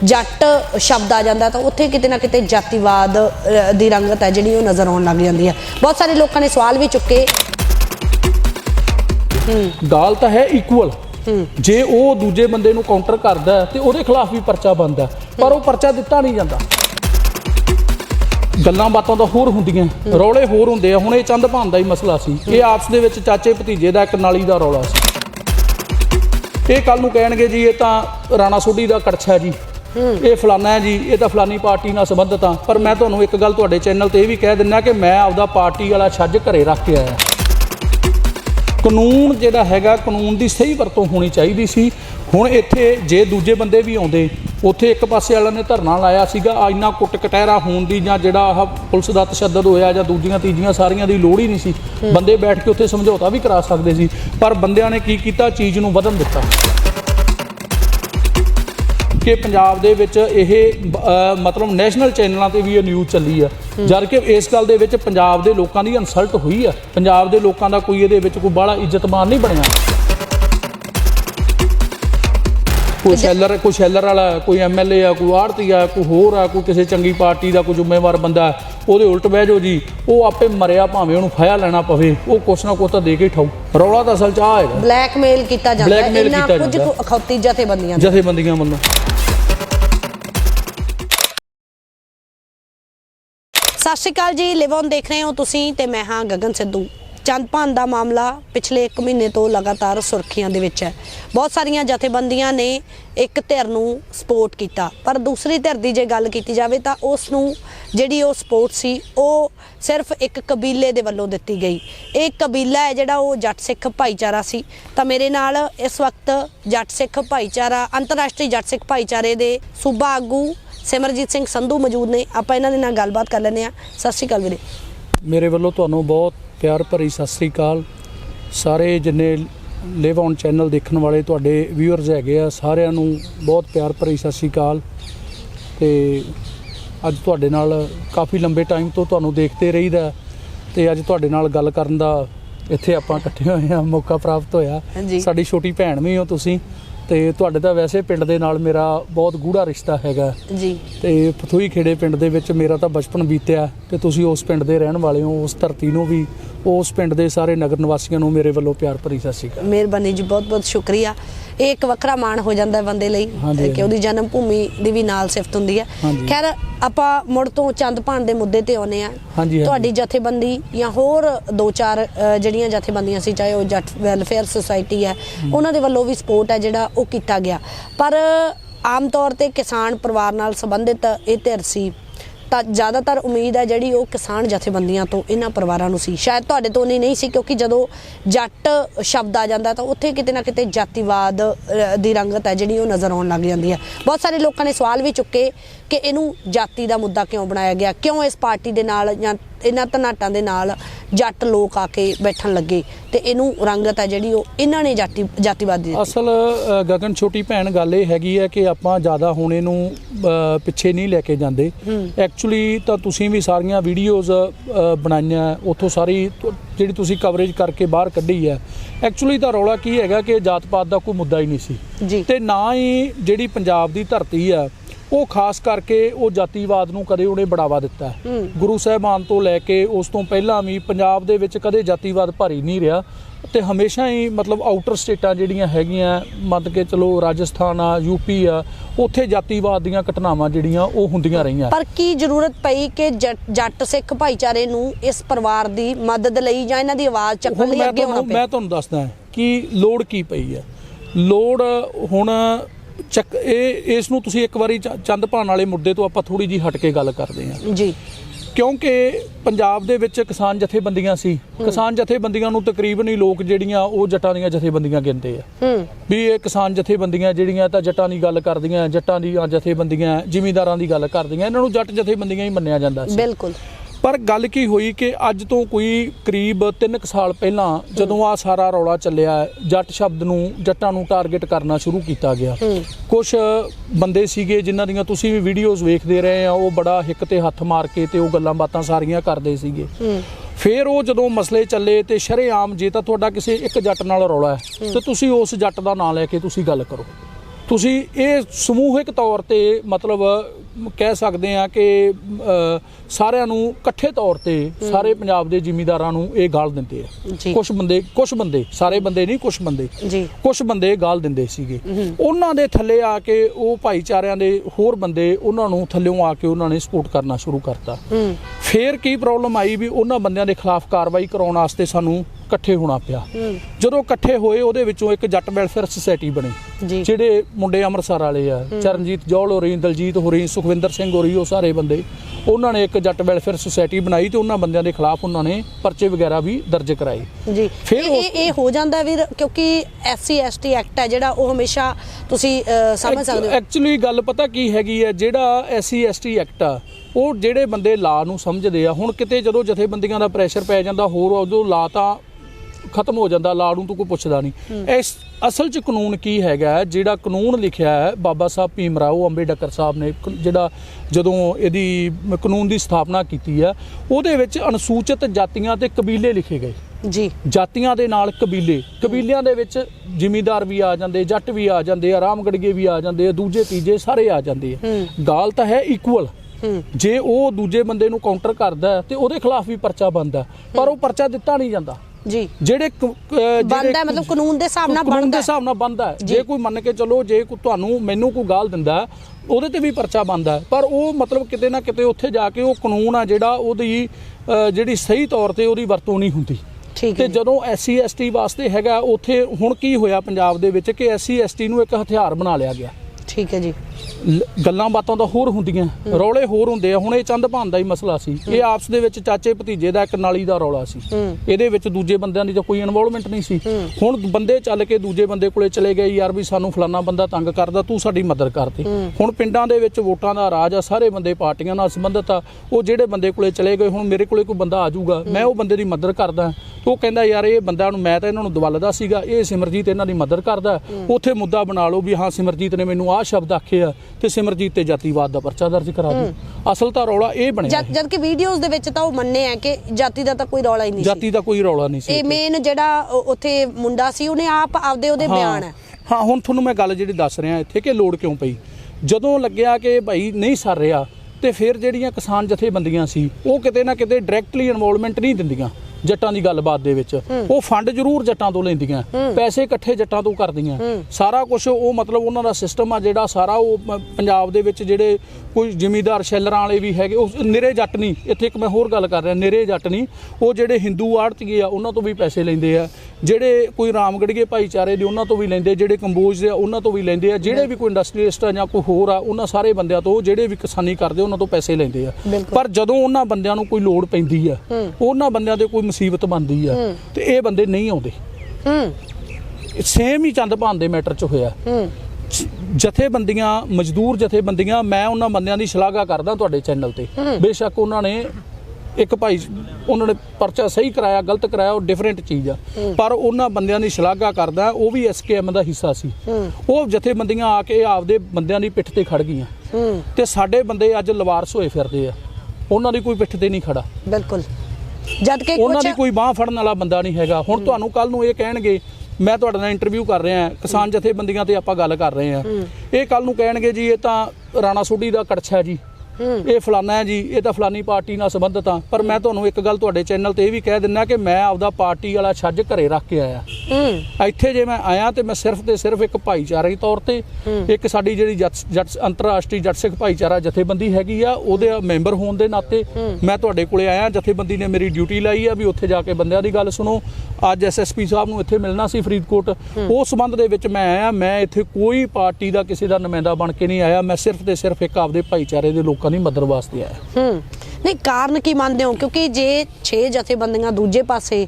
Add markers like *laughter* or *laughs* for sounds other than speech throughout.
ਜੱਟ ਸ਼ਬਦ ਆ ਜਾਂਦਾ ਤਾਂ ਉੱਥੇ ਕਿਤੇ ਨਾ ਕਿਤੇ ਜਾਤੀਵਾਦ ਦੀ ਰੰਗਤ ਹੈ ਜਿਹੜੀ ਉਹ ਨਜ਼ਰ ਆਉਣ ਲੱਗ ਜਾਂਦੀ ਹੈ। ਬਹੁਤ ਸਾਰੇ ਲੋਕਾਂ ਨੇ ਸਵਾਲ ਵੀ ਚੁੱਕੇ। ਗਾਲ ਤਾਂ ਹੈ ਇਕੁਅਲ ਜੇ ਉਹ ਦੂਜੇ ਬੰਦੇ ਨੂੰ ਕਾਊਂਟਰ ਕਰਦਾ ਤੇ ਉਹਦੇ ਖਿਲਾਫ ਵੀ ਪਰਚਾ ਬਣਦਾ। ਪਰ ਉਹ ਪਰਚਾ ਦਿੱਤਾ ਨਹੀਂ ਜਾਂਦਾ। ਗੱਲਾਂ ਬਾਤਾਂ ਤਾਂ ਹੋਰ ਹੁੰਦੀਆਂ ਰੌਲੇ ਹੋਰ ਹੁੰਦੇ ਆ। ਹੁਣ ਇਹ ਚੰਦ ਭਾਨ ਦਾ ਹੀ ਮਸਲਾ ਸੀ। ਇਹ ਆਪਸ ਦੇ ਵਿੱਚ ਚਾਚੇ ਭਤੀਜੇ ਦਾ ਇੱਕ ਨਾਲੀ ਦਾ ਰੌਲਾ ਸੀ। ਇਹ ਕੱਲ ਨੂੰ ਕਹਿਣਗੇ ਜੀ ਇਹ ਤਾਂ ਰਾਣਾ ਸੋਢੀ ਦਾ ਕੜਛਾ ਜੀ। ਇਹ ਫਲਾਨਾ ਹੈ ਜੀ ਇਹ ਤਾਂ ਫਲਾਨੀ ਪਾਰਟੀ ਨਾਲ ਸੰਬੰਧਿਤ ਆ। ਪਰ ਮੈਂ ਤੁਹਾਨੂੰ ਇੱਕ ਗੱਲ ਤੁਹਾਡੇ ਚੈਨਲ ਤੇ ਇਹ ਵੀ ਕਹਿ ਦਿੰਦਾ ਕਿ ਮੈਂ ਆਪਦਾ ਪਾਰਟੀ ਵਾਲਾ ਛੱਜ ਘਰੇ ਰੱਖ ਕੇ ਆਇਆ। ਕਾਨੂੰਨ ਜਿਹੜਾ ਹੈਗਾ ਕਾਨੂੰਨ ਦੀ ਸਹੀ ਵਰਤੋਂ ਹੋਣੀ ਚਾਹੀਦੀ ਸੀ। ਹੁਣ ਇੱਥੇ ਜੇ ਦੂਜੇ ਬੰਦੇ ਵੀ ਆਉਂਦੇ ਉੱਥੇ ਇੱਕ ਪਾਸੇ ਵਾਲਿਆਂ ਨੇ ਧਰਨਾ ਲਾਇਆ ਸੀਗਾ ਇੰਨਾ ਕੁੱਟ ਕਟਹਿਰਾ ਹੋਣ ਦੀ ਜਾਂ ਜਿਹੜਾ ਆਹ ਪੁਲਿਸ ਦਾ ਤਸ਼ੱਦਦ ਹੋਇਆ ਜਾਂ ਦੂਜੀਆਂ ਤੀਜੀਆਂ ਸਾਰੀਆਂ ਦੀ ਲੋੜ ਹੀ ਨਹੀਂ ਸੀ। ਬੰਦੇ ਬੈਠ ਕੇ ਉੱਥੇ ਸਮਝੌਤਾ ਵੀ ਕਰਾ ਸਕਦੇ ਸੀ। ਪਰ ਬੰਦਿਆਂ ਨੇ ਕੀ ਕੀਤਾ? ਚੀਜ਼ ਨੂੰ ਵਧਣ ਦਿੱਤਾ। ਕਿ ਪੰਜਾਬ ਦੇ ਵਿੱਚ ਇਹ ਅ, ਮਤਲਬ ਨੈਸ਼ਨਲ ਚੈਨਲਾਂ ਤੇ ਵੀ ਇਹ ਨਿਊਜ਼ ਚੱਲੀ ਆ। ਜਦ ਕਿ ਇਸ ਗੱਲ ਦੇ ਵਿੱਚ ਪੰਜਾਬ ਦੇ ਲੋਕਾਂ ਦੀ ਇਨਸਲਟ ਹੋਈ ਆ। ਪੰਜਾਬ ਦੇ ਲੋਕਾਂ ਦਾ ਕੋਈ ਇਹਦੇ ਵਿੱਚ ਕੋਈ ਬਾਹਲਾ ਇੱਜ਼ਤਮਾਨ ਨਹੀਂ ਬਣਿਆ। ਕੋਈ ਸ਼ੈਲਰ ਕੋਈ ਸ਼ੈਲਰ ਵਾਲਾ ਕੋਈ ਐਮਐਲਏ ਆ ਕੋਈ ਆੜਤੀ ਆ ਕੋਈ ਹੋਰ ਆ ਕੋਈ ਕਿਸੇ ਚੰਗੀ ਪਾਰਟੀ ਦਾ ਕੋਈ ਜ਼ਿੰਮੇਵਾਰ ਬੰਦਾ ਉਹਦੇ ਉਲਟ ਬਹਿ ਜਾਓ ਜੀ ਉਹ ਆਪੇ ਮਰਿਆ ਭਾਵੇਂ ਉਹਨੂੰ ਫਾਇਆ ਲੈਣਾ ਪਵੇ ਉਹ ਕੁਛ ਨਾ ਕੁਛ ਤਾਂ ਦੇ ਕੇ ਠਾਊ। ਰੌਲਾ ਤਾਂ ਅਸਲ ਚ ਆ ਹੈਗਾ। ਬਲੈਕਮੇਲ ਕੀਤਾ ਜਾਂਦਾ ਹੈ ਇਹਨਾਂ ਕੁਝ ਅਖੌਤੀ ਜਥੇਬੰਦੀਆਂ। ਜਥੇਬੰਦੀਆਂ ਵੱਲੋਂ। ਸਤਿ ਸ਼੍ਰੀ ਅਕਾਲ ਜੀ ਲਿਵ ਔਨ ਦੇਖ ਰਹੇ ਹੋ ਤੁਸੀਂ ਤੇ ਮੈਂ ਹਾਂ ਗਗਨ ਸਿੱਧੂ। ਚੰਦਪਾਨ ਦਾ ਮਾਮਲਾ ਪਿਛਲੇ 1 ਮਹੀਨੇ ਤੋਂ ਲਗਾਤਾਰ ਸੁਰਖੀਆਂ ਦੇ ਵਿੱਚ ਹੈ। ਬਹੁਤ ਸਾਰੀਆਂ ਜਥੇਬੰਦੀਆਂ ਨੇ ਇੱਕ ਧਿਰ ਨੂੰ ਸਪੋਰਟ ਕੀਤਾ। ਪਰ ਦੂਸਰੀ ਧਿਰ ਦੀ ਜੇ ਗੱਲ ਕੀਤੀ ਜਾਵੇ ਤਾਂ ਉਸ ਨੂੰ ਜਿਹੜੀ ਉਹ ਸਪੋਰਟ ਸੀ, ਉਹ ਸਿਰਫ ਇੱਕ ਕਬੀਲੇ ਦੇ ਵੱਲੋਂ ਦਿੱਤੀ ਗਈ। ਇਹ ਕਬੀਲਾ ਹੈ ਜਿਹੜਾ ਉਹ ਜੱਟ ਸਿੱਖ ਭਾਈਚਾਰਾ ਸੀ। ਤਾਂ ਮੇਰੇ ਨਾਲ ਇਸ ਵਕਤ ਜੱਟ ਸਿੱਖ ਭਾਈਚਾਰਾ, ਅੰਤਰਰਾਸ਼ਟਰੀ ਜੱਟ ਸਿੱਖ ਭਾਈਚਾਰੇ ਦੇ ਸੂਬਾ ਆਗੂ ਸਿਮਰਜੀਤ ਸਿੰਘ ਸੰਧੂ ਮੌਜੂਦ ਨੇ। ਆਪਾਂ ਇਹਨਾਂ ਦੇ ਨਾਲ ਗੱਲਬਾਤ ਕਰ ਲੈਂਦੇ ਆ ਸਤਿ ਸ਼੍ਰੀ ਅਕਾਲ ਵੀਰੇ। ਮੇਰੇ ਵੱਲੋਂ ਤੁਹਾਨੂੰ ਬਹੁਤ ਪਿਆਰ ਭਰੀ ਸਤਿ ਸ੍ਰੀ ਅਕਾਲ। ਸਾਰੇ ਜਿੰਨੇ ਲਿਵ ਔਨ ਚੈਨਲ ਦੇਖਣ ਵਾਲੇ ਤੁਹਾਡੇ ਵਿਊਅਰਸ ਹੈਗੇ ਆ ਸਾਰਿਆਂ ਨੂੰ ਬਹੁਤ ਪਿਆਰ ਭਰੀ ਸਤਿ ਸ੍ਰੀ ਅਕਾਲ। ਤੇ ਅੱਜ ਤੁਹਾਡੇ ਨਾਲ ਕਾਫੀ ਲੰਬੇ ਟਾਈਮ ਤੋਂ ਤੁਹਾਨੂੰ ਦੇਖਦੇ ਰਹੀਦਾ ਤੇ ਅੱਜ ਤੁਹਾਡੇ ਨਾਲ ਗੱਲ ਕਰਨ ਦਾ ਇੱਥੇ ਆਪਾਂ ਇਕੱਠੇ ਹੋਏ ਆ ਮੌਕਾ ਪ੍ਰਾਪਤ ਹੋਇਆ। ਸਾਡੀ ਛੋਟੀ ਭੈਣ ਵੀ ਹੋ ਤੁਸੀਂ। ਤੇ ਤੁਹਾਡੇ ਤਾਂ ਵੈਸੇ ਪਿੰਡ ਦੇ ਨਾਲ ਮੇਰਾ ਬਹੁਤ ਗੂੜਾ ਰਿਸ਼ਤਾ ਹੈਗਾ। ਜੀ। ਤੇ ਪਥੂਈ ਖੇੜੇ ਪਿੰਡ ਦੇ ਵਿੱਚ ਮੇਰਾ ਤਾਂ ਬਚਪਨ ਬੀਤਿਆ ਤੇ ਤੁਸੀਂ ਉਸ ਪਿੰਡ ਦੇ ਰਹਿਣ ਵਾਲੇ ਹੋ ਉਸ ਧਰਤੀ ਨੂੰ ਵੀ ਉਸ ਪਿੰਡ ਦੇ ਸਾਰੇ ਨਗਰ ਨਿਵਾਸੀਆਂ ਨੂੰ ਮੇਰੇ ਵੱਲੋਂ ਪਿਆਰ ਭਰੀ ਸਤਿ ਸ਼੍ਰੀ ਅਕਾਲ। ਮਿਹਰਬਾਨੀ ਜੀ ਬਹੁਤ ਬਹੁਤ ਸ਼ੁਕਰੀਆ। ਇਹ ਇੱਕ ਵੱਖਰਾ ਮਾਣ ਹੋ ਜਾਂਦਾ ਬੰਦੇ ਲਈ ਕਿ ਉਹਦੀ ਜਨਮ ਭੂਮੀ ਦੀ ਵੀ ਨਾਲ ਸਿਫਤ ਹੁੰਦੀ ਹੈ। ਖੈਰ ਆਪਾਂ ਮੁੜ ਤੋਂ ਚੰਦ ਭਾਣ ਦੇ ਮੁੱਦੇ ਤੇ ਆਉਨੇ ਆ। ਤੁਹਾਡੀ ਜਥੇਬੰਦੀ ਜਾਂ ਹੋਰ ਦੋ ਚਾਰ ਜਿਹੜੀਆਂ ਜਥੇਬੰਦੀਆਂ ਸੀ ਚਾਹੇ ਉਹ ਜੱਟ ਵੈਲਫੇਅਰ ਸੁਸਾਇਟੀ ਹੈ ਉਹਨਾਂ ਦੇ ਵੱਲੋਂ ਵੀ ਸਪੋਰਟ ਹੈ ਜਿਹੜਾ ਉਹ ਕੀਤਾ ਗਿਆ। ਪਰ ਆਮ ਤੌਰ ਤੇ ਕਿਸਾਨ ਪਰਿਵਾਰ ਨਾਲ ਸੰਬੰਧਿਤ ਇਹ ਧਿਰ ਸੀ ਤਾਂ ਜ਼ਿਆਦਾਤਰ ਉਮੀਦ ਹੈ ਜਿਹੜੀ ਉਹ ਕਿਸਾਨ ਜਥੇਬੰਦੀਆਂ ਤੋਂ ਇਹਨਾਂ ਪਰਿਵਾਰਾਂ ਨੂੰ ਸੀ। ਸ਼ਾਇਦ ਤੁਹਾਡੇ ਤੋਂ ਨਹੀਂ ਨਹੀਂ ਸੀ ਕਿਉਂਕਿ ਜਦੋਂ ਜੱਟ ਸ਼ਬਦ ਆ ਜਾਂਦਾ ਤਾਂ ਉੱਥੇ ਕਿਤੇ ਨਾ ਕਿਤੇ ਜਾਤੀਵਾਦ ਦੀ ਰੰਗਤ ਹੈ ਜਿਹੜੀ ਉਹ ਨਜ਼ਰ ਆਉਣ ਲੱਗ ਜਾਂਦੀ ਹੈ। ਬਹੁਤ ਸਾਰੇ ਲੋਕਾਂ ਨੇ ਸਵਾਲ ਵੀ ਚੁੱਕੇ ਕਿ ਇਹਨੂੰ ਜਾਤੀ ਦਾ ਮੁੱਦਾ ਕਿਉਂ ਬਣਾਇਆ ਗਿਆ? ਕਿਉਂ ਇਸ ਪਾਰਟੀ ਦੇ ਨਾਲ ਜਾਂ ਇਹਨਾਂ ਧਨਾਟਾਂ ਦੇ ਨਾਲ ਜੱਟ ਲੋਕ ਆ ਕੇ ਬੈਠਣ ਲੱਗੇ ਤੇ ਇਹਨੂੰ ਰੰਗਤ ਹੈ ਜਿਹੜੀ ਉਹ ਇਹਨਾਂ ਨੇ ਜਾਤੀ ਜਾਤੀਵਾਦ ਦੀ। ਅਸਲ ਗਗਨ ਛੋਟੀ ਭੈਣ ਗੱਲ ਇਹ ਹੈਗੀ ਹੈ ਕਿ ਆਪਾਂ ਜ਼ਿਆਦਾ ਹੁਣ ਇਹਨੂੰ ਪਿੱਛੇ ਨਹੀਂ ਲੈ ਕੇ ਜਾਂਦੇ। ਐਕਚੁਅਲੀ ਤਾਂ ਤੁਸੀਂ ਵੀ ਸਾਰੀਆਂ ਵੀਡੀਓਜ਼ ਬਣਾਈਆਂ ਉੱਥੋਂ ਸਾਰੀ ਜਿਹੜੀ ਤੁਸੀਂ ਕਵਰੇਜ ਕਰਕੇ ਬਾਹਰ ਕੱਢੀ ਹੈ। ਐਕਚੁਅਲੀ ਤਾਂ ਰੌਲਾ ਕੀ ਹੈਗਾ ਕਿ ਜਾਤ ਪਾਤ ਦਾ ਕੋਈ ਮੁੱਦਾ ਹੀ ਨਹੀਂ ਸੀ। ਤੇ ਨਾ ਹੀ ਜਿਹੜੀ ਪੰਜਾਬ ਦੀ ਧਰਤੀ ਆ ਉਹ ਖਾਸ ਕਰਕੇ ਉਹ ਜਾਤੀਵਾਦ ਨੂੰ ਕਦੇ ਉਹਨੇ ਬੜਾਵਾ ਦਿੱਤਾ। ਗੁਰੂ ਸਾਹਿਬਾਨ ਤੋਂ ਲੈ ਕੇ ਉਸ ਤੋਂ ਪਹਿਲਾਂ ਵੀ ਪੰਜਾਬ ਦੇ ਵਿੱਚ ਕਦੇ ਜਾਤੀਵਾਦ ਭਾਰੀ ਨਹੀਂ ਰਿਹਾ ਤੇ ਹਮੇਸ਼ਾ ਹੀ ਮਤਲਬ ਆਊਟਰ ਸਟੇਟਾਂ ਜਿਹੜੀਆਂ ਹੈਗੀਆਂ ਮੰਨ ਕੇ ਚਲੋ ਰਾਜਸਥਾਨ ਆ ਯੂਪੀ ਆ ਉੱਥੇ ਜਾਤੀਵਾਦ ਦੀਆਂ ਘਟਨਾਵਾਂ ਜਿਹੜੀਆਂ ਉਹ ਹੁੰਦੀਆਂ ਰਹੀਆਂ। ਪਰ ਕੀ ਜ਼ਰੂਰਤ ਪਈ ਕਿ ਜੱਟ- ਸਿੱਖ ਭਾਈਚਾਰੇ ਨੂੰ ਇਸ ਪਰਿਵਾਰ ਦੀ ਮਦਦ ਲਈ ਜਾਂ ਇਹਨਾਂ ਦੀ ਆਵਾਜ਼ ਚੱਕਣ ਲਈ ਅੱਗੇ ਤੁਹਾਨੂੰ ਪਿਆ? ਮੈਂ ਤੁਹਾਨੂੰ ਦੱਸਦਾ ਕਿ ਲੋੜ ਕੀ ਪਈ ਹੈ? ਲੋੜ ਹੁਣ ਚੱਕ ਇਹ ਇਸ ਨੂੰ ਤੁਸੀਂ ਇੱਕ ਵਾਰੀ ਚੰਦ ਭਾਣ ਵਾਲੇ ਮੁੱਦੇ ਤੋਂ ਆਪਾਂ ਥੋੜੀ ਜੀ ਹਟ ਕੇ ਗੱਲ ਕਰਦੇ ਹਾਂ। ਜੀ। ਕਿਉਂਕਿ ਪੰਜਾਬ ਦੇ ਵਿੱਚ ਕਿਸਾਨ ਜਥੇਬੰਦੀਆਂ ਸੀ। ਕਿਸਾਨ ਜਥੇਬੰਦੀਆਂ ਨੂੰ ਤਕਰੀਬਨ ਹੀ ਲੋਕ ਜਿਹੜੀਆਂ ਉਹ ਜੱਟਾਂ ਦੀਆਂ ਜਥੇਬੰਦੀਆਂ ਗਿਣਦੇ ਆ। ਵੀ ਇਹ ਕਿਸਾਨ ਜਥੇਬੰਦੀਆਂ ਜਿਹੜੀਆਂ ਤਾਂ ਜੱਟਾਂ ਦੀ ਗੱਲ ਕਰਦੀਆਂ ਜੱਟਾਂ ਦੀਆਂ ਜਥੇਬੰਦੀਆਂ ਜ਼ਿਮੀਂਦਾਰਾਂ ਦੀ ਗੱਲ ਕਰਦੀਆਂ ਇਹਨਾਂ ਨੂੰ ਜੱਟ ਜਥੇਬੰਦੀਆਂ ਹੀ ਮੰਨਿਆ ਜਾਂਦਾ ਸੀ। ਬਿਲਕੁਲ। ਪਰ ਗੱਲ ਕੀ ਹੋਈ ਕਿ ਅੱਜ ਤੋਂ ਕੋਈ ਕਰੀਬ 3 ਸਾਲ ਪਹਿਲਾਂ ਜਦੋਂ ਆ ਸਾਰਾ ਰੌਲਾ ਚੱਲਿਆ ਜੱਟ ਸ਼ਬਦ ਨੂੰ ਜੱਟਾਂ ਨੂੰ ਟਾਰਗੇਟ ਕਰਨਾ ਸ਼ੁਰੂ ਕੀਤਾ ਗਿਆ। ਕੁਝ ਬੰਦੇ ਸੀਗੇ ਜਿਨ੍ਹਾਂ ਦੀਆਂ ਤੁਸੀਂ ਵੀ ਵੀਡੀਓਜ਼ ਵੇਖਦੇ ਰਹੇ ਆ ਉਹ ਬੜਾ ਹਿੱਕ ਤੇ ਹੱਥ ਮਾਰ ਕੇ ਤੇ ਉਹ ਗੱਲਾਂ ਬਾਤਾਂ ਸਾਰੀਆਂ ਕਰਦੇ ਸੀਗੇ। ਫਿਰ ਉਹ ਜਦੋਂ ਮਸਲੇ ਚੱਲੇ ਤੇ ਸ਼ਰੇਆਮ ਜੇ ਤਾਂ ਤੁਹਾਡਾ ਕਿਸੇ ਇੱਕ ਜੱਟ ਨਾਲ ਰੌਲਾ ਹੈ। ਤੇ ਤੁਸੀਂ ਉਸ ਜੱਟ ਦਾ ਨਾਂ ਲੈ ਕੇ ਤੁਸੀਂ ਗੱਲ ਕਰੋ। ਤੁਸੀਂ ਇਹ ਸਮੂਹਿਕ ਤੌਰ ਤੇ ਮਤਲਬ ਕਹਿ ਸਕਦੇ ਆ ਕਿ ਸਾਰਿਆਂ ਨੂੰ ਇਕੱਠੇ ਤੌਰ ਤੇ ਸਾਰੇ ਪੰਜਾਬ ਦੇ ਜ਼ਿਮੀਂਦਾਰਾਂ ਨੂੰ ਇਹ ਗਾਲ ਦਿੰਦੇ ਆ। ਕੁਝ ਬੰਦੇ ਕੁਝ ਬੰਦੇ ਸਾਰੇ ਬੰਦੇ ਨਹੀਂ ਕੁਝ ਬੰਦੇ। ਕੁਝ ਬੰਦੇ ਗਾਲ ਦਿੰਦੇ ਸੀਗੇ। ਉਹਨਾਂ ਦੇ ਥੱਲੇ ਆ ਕੇ ਉਹ ਭਾਈਚਾਰਿਆਂ ਦੇ ਹੋਰ ਬੰਦੇ ਉਹਨਾਂ ਨੂੰ ਥੱਲਿਓਂ ਆ ਕੇ ਉਹਨਾਂ ਨੇ ਸਪੋਰਟ ਕਰਨਾ ਸ਼ੁਰੂ ਕਰਤਾ। ਫੇਰ ਕੀ ਪ੍ਰੋਬਲਮ ਆਈ ਵੀ ਉਹਨਾਂ ਬੰਦਿਆਂ ਦੇ ਖਿਲਾਫ ਕਾਰਵਾਈ ਕਰਾਉਣ ਵਾਸਤੇ ਸਾਨੂੰ ਇਕੱਠੇ ਹੋਣਾ ਪਿਆ। ਜਦੋਂ ਇਕੱਠੇ ਹੋਏ ਉਹਦੇ ਵਿੱਚੋਂ ਇੱਕ ਜੱਟ ਵੈਲਫੇਅਰ ਸੁਸਾਇਟੀ ਬਣੀ। ਜੀ। ਜਿਹੜੇ ਮੁੰਡੇ ਅੰਮ੍ਰਿਤਸਰ ਵਾਲੇ ਆ ਚਰਨਜੀਤ ਜੌਲ ਹੋਰੀ ਦਲਜੀਤ ਹੋਰੀ ਸੁਖਵਿੰਦਰ ਸਿੰਘ ਹੋਰੀ ਉਹ ਸਾਰੇ ਬੰਦੇ ਉਹਨਾਂ ਨੇ ਇੱਕ ਜੱਟ ਵੈਲਫੇਅਰ ਸੁਸਾਇਟੀ ਬਣਾਈ ਤੇ ਉਹਨਾਂ ਬੰਦਿਆਂ ਦੇ ਖਿਲਾਫ ਉਹਨਾਂ ਨੇ ਪਰਚੇ ਵਗੈਰਾ ਵੀ ਦਰਜ ਕਰਾਏ। ਜੀ। ਫਿਰ ਇਹ- ਇਹ ਹੋ ਜਾਂਦਾ ਵੀਰ ਕਿਉਂਕਿ ਐਸਸੀ ਐਸਟੀ ਐਕਟ ਹੈ ਜਿਹੜਾ ਉਹ ਹਮੇਸ਼ਾ ਤੁਸੀਂ ਸਮਝ ਸਕਦੇ ਹੋ। ਐਕਚੁਅਲੀ ਗੱਲ ਪਤਾ ਕੀ ਹੈਗੀ ਹੈ ਜਿਹੜਾ ਐਸਸੀ ਐਸਟੀ ਐਕਟ ਆ ਉਹ ਜਿਹੜੇ ਬੰਦੇ ਲਾ ਨੂੰ ਸਮਝਦੇ ਆ ਹੁਣ ਕਿਤੇ ਜਦੋਂ ਜਥੇਬੰਦੀਆਂ ਦਾ ਪ੍ਰੈਸ਼ਰ ਪੈ ਜਾਂਦਾ ਹੋਰ ਉਦੋਂ ਲਾ ਤਾਂ ਖਤਮ ਹੋ ਜਾਂਦਾ ਲਾ ਨੂੰ ਤੂੰ ਕੋਈ ਪੁੱਛਦਾ ਨਹੀਂ। ਇਸ ਅਸਲ 'ਚ ਕਾਨੂੰਨ ਕੀ ਹੈਗਾ? ਜਿਹੜਾ ਕਾਨੂੰਨ ਲਿਖਿਆ ਹੈ ਬਾਬਾ ਸਾਹਿਬ ਭੀਮ ਰਾਓ ਅੰਬੇਡਕਰ ਸਾਹਿਬ ਨੇ ਜਿਹੜਾ ਜਦੋਂ ਇਹਦੀ ਕਾਨੂੰਨ ਦੀ ਸਥਾਪਨਾ ਕੀਤੀ ਹੈ ਉਹਦੇ ਵਿੱਚ ਅਨੁਸੂਚਿਤ ਜਾਤੀਆਂ ਤੇ ਕਬੀਲੇ ਲਿਖੇ ਗਏ। ਜੀ। ਜਾਤੀਆਂ ਦੇ ਨਾਲ ਕਬੀਲੇ। ਕਬੀਲਿਆਂ ਦੇ ਵਿੱਚ ਜ਼ਿਮੀਂਦਾਰ ਵੀ ਆ ਜਾਂਦੇ ਜੱਟ ਵੀ ਆ ਜਾਂਦੇ ਆ ਰਾਮਗੜੀਏ ਵੀ ਆ ਜਾਂਦੇ ਆ ਦੂਜੇ ਤੀਜੇ ਸਾਰੇ ਆ ਜਾਂਦੇ ਆ। ਗਾਲ ਤਾਂ ਹੈ ਇਕੁਅਲ ਜੇ ਉਹ ਦੂਜੇ ਬੰਦੇ ਨੂੰ ਕਾਊਂਟਰ ਕਰਦਾ ਤੇ ਉਹਦੇ ਖਿਲਾਫ ਵੀ ਪਰਚਾ ਬਣਦਾ ਹੈ। ਪਰ ਉਹ ਪਰਚਾ ਦਿੱਤਾ ਨਹੀਂ ਜਾਂਦਾ। ਜੀ ਜਿਹੜੇ ਕ- ਹੈ, ਮਤਲਬ ਕਾਨੂੰਨ ਦੇ ਹਿਸਾਬ ਨਾਲ ਕਾਨੂੰਨ ਦੇ ਬਣਦਾ ਹੈ। ਹਿਸਾਬ ਨਾਲ ਬਣਦਾ। ਜੀ। ਕੋਈ ਮੰਨ ਕੇ ਚੱਲੋ ਜੇ ਕੋਈ ਤੁਹਾਨੂੰ ਮੈਨੂੰ ਕੋਈ ਗਾਲ ਦਿੰਦਾ ਉਹਦੇ ਤੇ ਵੀ ਪਰਚਾ ਬਣਦਾ ਹੈ। ਪਰ ਉਹ ਮਤਲਬ ਕਿਤੇ ਨਾ ਕਿਤੇ ਉੱਥੇ ਜਾ ਕੇ ਉਹ ਕਾਨੂੰਨ ਆ ਜਿਹੜਾ ਉਹਦੀ ਜਿਹੜੀ ਸਹੀ ਤੌਰ ਤੇ ਉਹਦੀ ਵਰਤੋਂ ਨਹੀਂ ਹੁੰਦੀ ਠੀਕ ਤੇ ਜਦੋਂ ਐਸਸੀ ਐਸਟੀ ਵਾਸਤੇ ਹੈਗਾ ਉੱਥੇ ਹੁਣ ਕੀ ਹੋਇਆ ਪੰਜਾਬ ਦੇ ਵਿੱਚ ਕਿ ਐਸਸੀ ਐਸਟੀ ਨੂੰ ਇੱਕ ਹਥਿਆਰ ਬਣਾ ਲਿਆ ਗਿਆ ਠੀਕ ਹੈ ਜੀ ਗੱਲਾਂ ਬਾਤਾਂ ਤਾਂ ਹੋਰ ਹੁੰਦੀਆਂ ਰੌਲੇ ਹੋਰ ਹੁੰਦੇ ਆ। ਹੁਣ ਇਹ ਚੰਦ ਭਾਨ ਦਾ ਹੀ ਮਸਲਾ ਸੀ। ਇਹ ਆਪਸ ਦੇ ਵਿੱਚ ਚਾਚੇ ਭਤੀਜੇ ਦਾ ਇੱਕ ਨਾਲੀ ਦਾ ਰੌਲਾ ਸੀ। ਇਹਦੇ ਵਿੱਚ ਦੂਜੇ ਬੰਦਿਆਂ ਦੀ ਤਾਂ ਕੋਈ ਇਨਵੋਲਵਮੈਂਟ ਨਹੀਂ ਸੀ। ਹੁਣ ਬੰਦੇ ਚੱਲ ਕੇ ਦੂਜੇ ਬੰਦੇ ਕੋਲੇ ਚਲੇ ਗਏ ਯਾਰ ਵੀ ਸਾਨੂੰ ਫਲਾਨਾ ਬੰਦਾ ਤੰਗ ਕਰਦਾ ਤੂੰ ਸਾਡੀ ਮਦਦ ਕਰ ਦੇ। ਹੁਣ ਪਿੰਡਾਂ ਦੇ ਵਿੱਚ ਵੋਟਾਂ ਦਾ ਰਾਜ ਆ ਸਾਰੇ ਬੰਦੇ ਪਾਰਟੀਆਂ ਨਾਲ ਸੰਬੰਧਿਤ ਆ। ਉਹ ਜਿਹੜੇ ਬੰਦੇ ਕੋਲੇ ਚਲੇ ਗਏ ਹੁਣ ਮੇਰੇ ਕੋਲੇ ਕੋਈ ਬੰਦਾ ਆ ਜਾਊਗਾ ਮੈਂ ਉਹ ਬੰਦੇ ਦੀ ਮਦਦ ਕਰਦਾ। ਉਹ ਕਹਿੰਦਾ ਯਾਰ ਇਹ ਬੰਦਾ ਨੂੰ ਮੈਂ ਤਾਂ ਇਹਨਾਂ ਨੂੰ ਦਵਲਦਾ ਸੀਗਾ ਇਹ ਸਿਮਰਜੀਤ ਇਹਨਾਂ ਦੀ ਮਦਦ ਕਰਦਾ। ਉੱਥੇ ਮੁੱਦਾ ਬਣਾ ਲਓ ਵੀ ਹਾਂ ਸਿਮਰਜੀਤ ਨੇ ਮੈਨੂੰ ਆਹ ਸ਼ਬਦ ਆਖੇ ਆ ਤੇ ਸਿਮਰਜੀਤ ਤੇ ਜਾਤੀਵਾਦ ਦਾ ਪਰਚਾ ਦਰਜ ਕਰਾ ਦਿਓ। ਅਸਲ ਤਾਂ ਰੌਲਾ ਇਹ ਬਣਿਆ ਜਦ ਜਦ ਕਿ ਵੀਡੀਓਜ਼ ਦੇ ਵਿੱਚ ਤਾਂ ਉਹ ਮੰਨੇ ਆ ਕਿ ਜਾਤੀ ਦਾ ਤਾਂ ਕੋਈ ਰੌਲਾ ਹੀ ਨਹੀਂ ਸੀ। ਜਾਤੀ ਦਾ ਕੋਈ ਰੌਲਾ ਨਹੀਂ ਸੀ ਇਹ ਮੇਨ ਜਿਹੜਾ ਉੱਥੇ ਮੁੰਡਾ ਸੀ ਉਹਨੇ ਆਪ ਆਪਦੇ ਉਹਦੇ ਬਿਆਨ ਹੈ। ਹਾਂ ਹੁਣ ਤੁਹਾਨੂੰ ਮੈਂ ਗੱਲ ਜਿਹੜੀ ਦੱਸ ਰਿਹਾ ਇੱਥੇ ਕਿ ਲੋੜ ਕਿਉਂ ਪਈ? ਜਦੋਂ ਲੱਗਿਆ ਕਿ ਭਾਈ ਨਹੀਂ ਸਰ ਰਿਹਾ ਤੇ ਫਿਰ ਜਿਹੜੀਆਂ ਕਿਸਾਨ ਜਥੇਬੰਦੀਆਂ ਸੀ ਉਹ ਕਿਤੇ ਨਾ ਕਿਤੇ ਡਾਇਰੈਕਟਲੀ ਇਨਵੋਲਵਮੈਂਟ ਨਹੀਂ ਦਿੰਦੀਆਂ। ਜੱਟਾਂ ਦੀ ਗੱਲਬਾਤ ਦੇ ਵਿੱਚ। ਉਹ ਫੰਡ ਜ਼ਰੂਰ ਜੱਟਾਂ ਤੋਂ ਲੈਂਦੀਆਂ। ਪੈਸੇ ਇਕੱਠੇ ਜੱਟਾਂ ਤੋਂ ਕਰਦੀਆਂ। ਸਾਰਾ ਕੁਝ ਉਹ ਮਤਲਬ ਉਹਨਾਂ ਦਾ ਸਿਸਟਮ ਆ ਜਿਹੜਾ ਸਾਰਾ ਉਹ ਪੰਜਾਬ ਦੇ ਵਿੱਚ ਜਿਹੜੇ ਕੋਈ ਜ਼ਿਮੀਂਦਾਰ ਸ਼ੈਲਰਾਂ ਵਾਲੇ ਵੀ ਹੈਗੇ ਉਹ ਨਿਰੇ ਜੱਟ ਨਹੀਂ। ਇੱਥੇ ਇੱਕ ਮੈਂ ਹੋਰ ਗੱਲ ਕਰ ਰਿਹਾ ਨਿਰੇ ਜੱਟ ਨਹੀਂ। ਉਹ ਜਿਹੜੇ ਹਿੰਦੂ ਆੜਤੀਏ ਆ ਉਹਨਾਂ ਤੋਂ ਵੀ ਪੈਸੇ ਲੈਂਦੇ ਆ। ਜਿਹੜੇ ਕੋਈ ਰਾਮਗੜੀਏ ਭਾਈਚਾਰੇ ਦੇ ਉਹਨਾਂ ਤੋਂ ਵੀ ਲੈਂਦੇ। ਜਿਹੜੇ ਕੰਬੋਜ ਦੇ ਉਹਨਾਂ ਤੋਂ ਵੀ ਲੈਂਦੇ ਆ। ਜਿਹੜੇ ਵੀ ਕੋਈ ਇੰਡਸਟਰੀਲਿਸਟ ਆ ਜਾਂ ਕੋਈ ਹੋਰ ਆ ਉਹਨਾਂ ਸਾਰੇ ਬੰਦਿਆਂ ਤੋਂ ਜਿਹੜੇ ਵੀ ਕਿਸਾਨੀ ਕਰਦੇ ਉਹਨਾਂ ਤੋਂ ਪੈਸੇ ਲੈਂਦੇ ਆ। ਪਰ ਜਦੋਂ ਉਹਨਾਂ ਬੰਦਿਆਂ ਨੂੰ ਕੋਈ ਲੋੜ ਪੈਂਦੀ ਆ ਉਹਨਾਂ ਬੰਦਿਆਂ ਦੇ ਕੋਈ ਮੁਸੀਬਤ ਬਣਦੀ ਆ ਤੇ ਇਹ ਬੰਦੇ ਨਹੀਂ ਆਉਂਦੇ। ਹੂੰ। ਸੇਮ ਹੀ ਚੰਦ ਭਾਨ ਦੇ ਮੈਟਰ 'ਚ ਹੋਇਆ। ਹੂੰ। ਜਥੇਬੰਦੀਆਂ ਮਜ਼ਦੂਰ ਜਥੇਬੰਦੀਆਂ ਮੈਂ ਉਹਨਾਂ ਬੰਦਿਆਂ ਦੀ ਸ਼ਲਾਘਾ ਕਰਦਾ ਤੁਹਾਡੇ ਚੈਨਲ ਤੇ। ਬੇਸ਼ੱਕ ਉਹਨਾਂ ਨੇ ਇੱਕ ਭਾਈ ਉਹਨਾਂ ਨੇ ਪਰਚਾ ਸਹੀ ਕਰਾਇਆ ਗਲਤ ਕਰਾਇਆ ਉਹ ਡਿਫਰੈਂਟ ਚੀਜ਼ ਆ। ਪਰ ਉਹਨਾਂ ਬੰਦਿਆਂ ਦੀ ਸ਼ਲਾਘਾ ਕਰਦਾ ਉਹ ਵੀ ਐਸਕੇਐਮ ਦਾ ਹਿੱਸਾ ਸੀ। ਉਹ ਜਥੇਬੰਦੀਆਂ ਆ ਕੇ ਆਪਦੇ ਬੰਦਿਆਂ ਦੀ ਪਿੱਠ ਤੇ ਖੜ ਗਈਆਂ। ਤੇ ਸਾਡੇ ਬੰਦੇ ਅੱਜ ਲਵਾਰਸ ਹੋਏ ਫਿਰਦੇ ਆ। ਉਹਨਾਂ ਦੀ ਕੋਈ ਪਿੱਠ ਤੇ ਨਹੀਂ ਖੜਾ। ਬਿਲਕੁਲ। ਜਦ ਕਿ ਉਹਨਾਂ ਦੀ ਕੋਈ ਬਾਹ ਫੜਨ ਵਾਲਾ ਬੰਦਾ ਨਹੀਂ ਹੈਗਾ। ਹੁਣ ਤੁਹਾਨੂੰ ਕੱਲ ਨੂੰ ਇਹ ਕਹਿਣਗੇ ਮੈਂ ਤੁਹਾਡੇ ਨਾਲ ਇੰਟਰਵਿਊ ਕਰ ਰਿਹਾ ਹਾਂ ਕਿਸਾਨ ਜਥੇਬੰਦੀਆਂ ਤੇ ਆਪਾਂ ਗੱਲ ਕਰ ਰਹੇ ਹਾਂ। ਇਹ ਕੱਲ ਨੂੰ ਕਹਿਣਗੇ ਜੀ ਇਹ ਤਾਂ ਰਾਣਾ ਸੋਢੀ ਦਾ ਕੜਛਾ ਜੀ। ਇਹ ਫਲਾਨਾ ਹੈ ਜੀ ਇਹ ਤਾਂ ਫਲਾਨੀ ਪਾਰਟੀ ਨਾਲ ਸੰਬੰਧਿਤ ਆ। ਪਰ ਮੈਂ ਤੁਹਾਨੂੰ ਇੱਕ ਗੱਲ ਤੁਹਾਡੇ ਚੈਨਲ ਤੇ ਇਹ ਵੀ ਕਹਿ ਦਿੰਦਾ ਕਿ ਮੈਂ ਆਪਦਾ ਪਾਰਟੀ ਵਾਲਾ ਛੱਜ ਘਰੇ ਰੱਖ ਕੇ ਆਇਆ। ਹੂੰ। ਇੱਥੇ ਜੇ ਮੈਂ ਆਇਆ ਤੇ ਮੈਂ ਸਿਰਫ ਤੇ ਸਿਰਫ ਇੱਕ ਭਾਈਚਾਰੇ ਤੌਰ ਤੇ ਇੱਕ ਸਾਡੀ ਜਿਹੜੀ ਜੱਟ ਜੱਟ ਅੰਤਰਰਾਸ਼ਟਰੀ ਜੱਟ ਸਿੱਖ ਭਾਈਚਾਰਾ ਜਥੇਬੰਦੀ ਹੈਗੀ ਆ ਉਹਦੇ ਮੈਂਬਰ ਹੋਣ ਦੇ ਨਾਤੇ ਮੈਂ ਤੁਹਾਡੇ ਕੋਲੇ ਆਇਆ ਜਥੇਬੰਦੀ ਨੇ ਮੇਰੀ ਡਿਊਟੀ ਲਾਈ ਆ ਵੀ ਉੱਥੇ ਜਾ ਕੇ ਬੰਦਿਆਂ ਦੀ ਗੱਲ ਸੁਣੋ। ਅੱਜ ਐਸਐਸਪੀ ਸਾਹਿਬ ਨੂੰ ਇੱਥੇ ਮਿਲਣਾ ਸੀ ਫਰੀਦਕੋਟ। ਉਸ ਸੰਬੰਧ ਦੇ ਵਿੱਚ ਮੈਂ ਆਇਆ ਮੈਂ ਇੱਥੇ ਕੋਈ ਪਾਰਟੀ ਦਾ ਕਿਸੇ ਦਾ ਨੁਮਾਇੰਦਾ ਬਣ ਕੇ ਨਹੀਂ ਆਇਆ। ਮੈਂ ਸਿਰਫ ਤੇ ਸਿਰਫ ਇੱਕ ਆਪਦੇ ਭਾਈਚਾਰੇ ਦੇ ਲੋਕਾਂ ਦੀ ਮਦਦ ਵਾਸਤੇ ਆਇਆ। ਹੂੰ। ਨਹੀਂ ਕਾਰਨ ਕੀ ਮੰਨਦੇ ਹੋ? ਕਿਉਂਕਿ ਜੇ 6 ਜਥੇਬੰਦੀਆਂ ਦੂਜੇ ਪਾਸੇ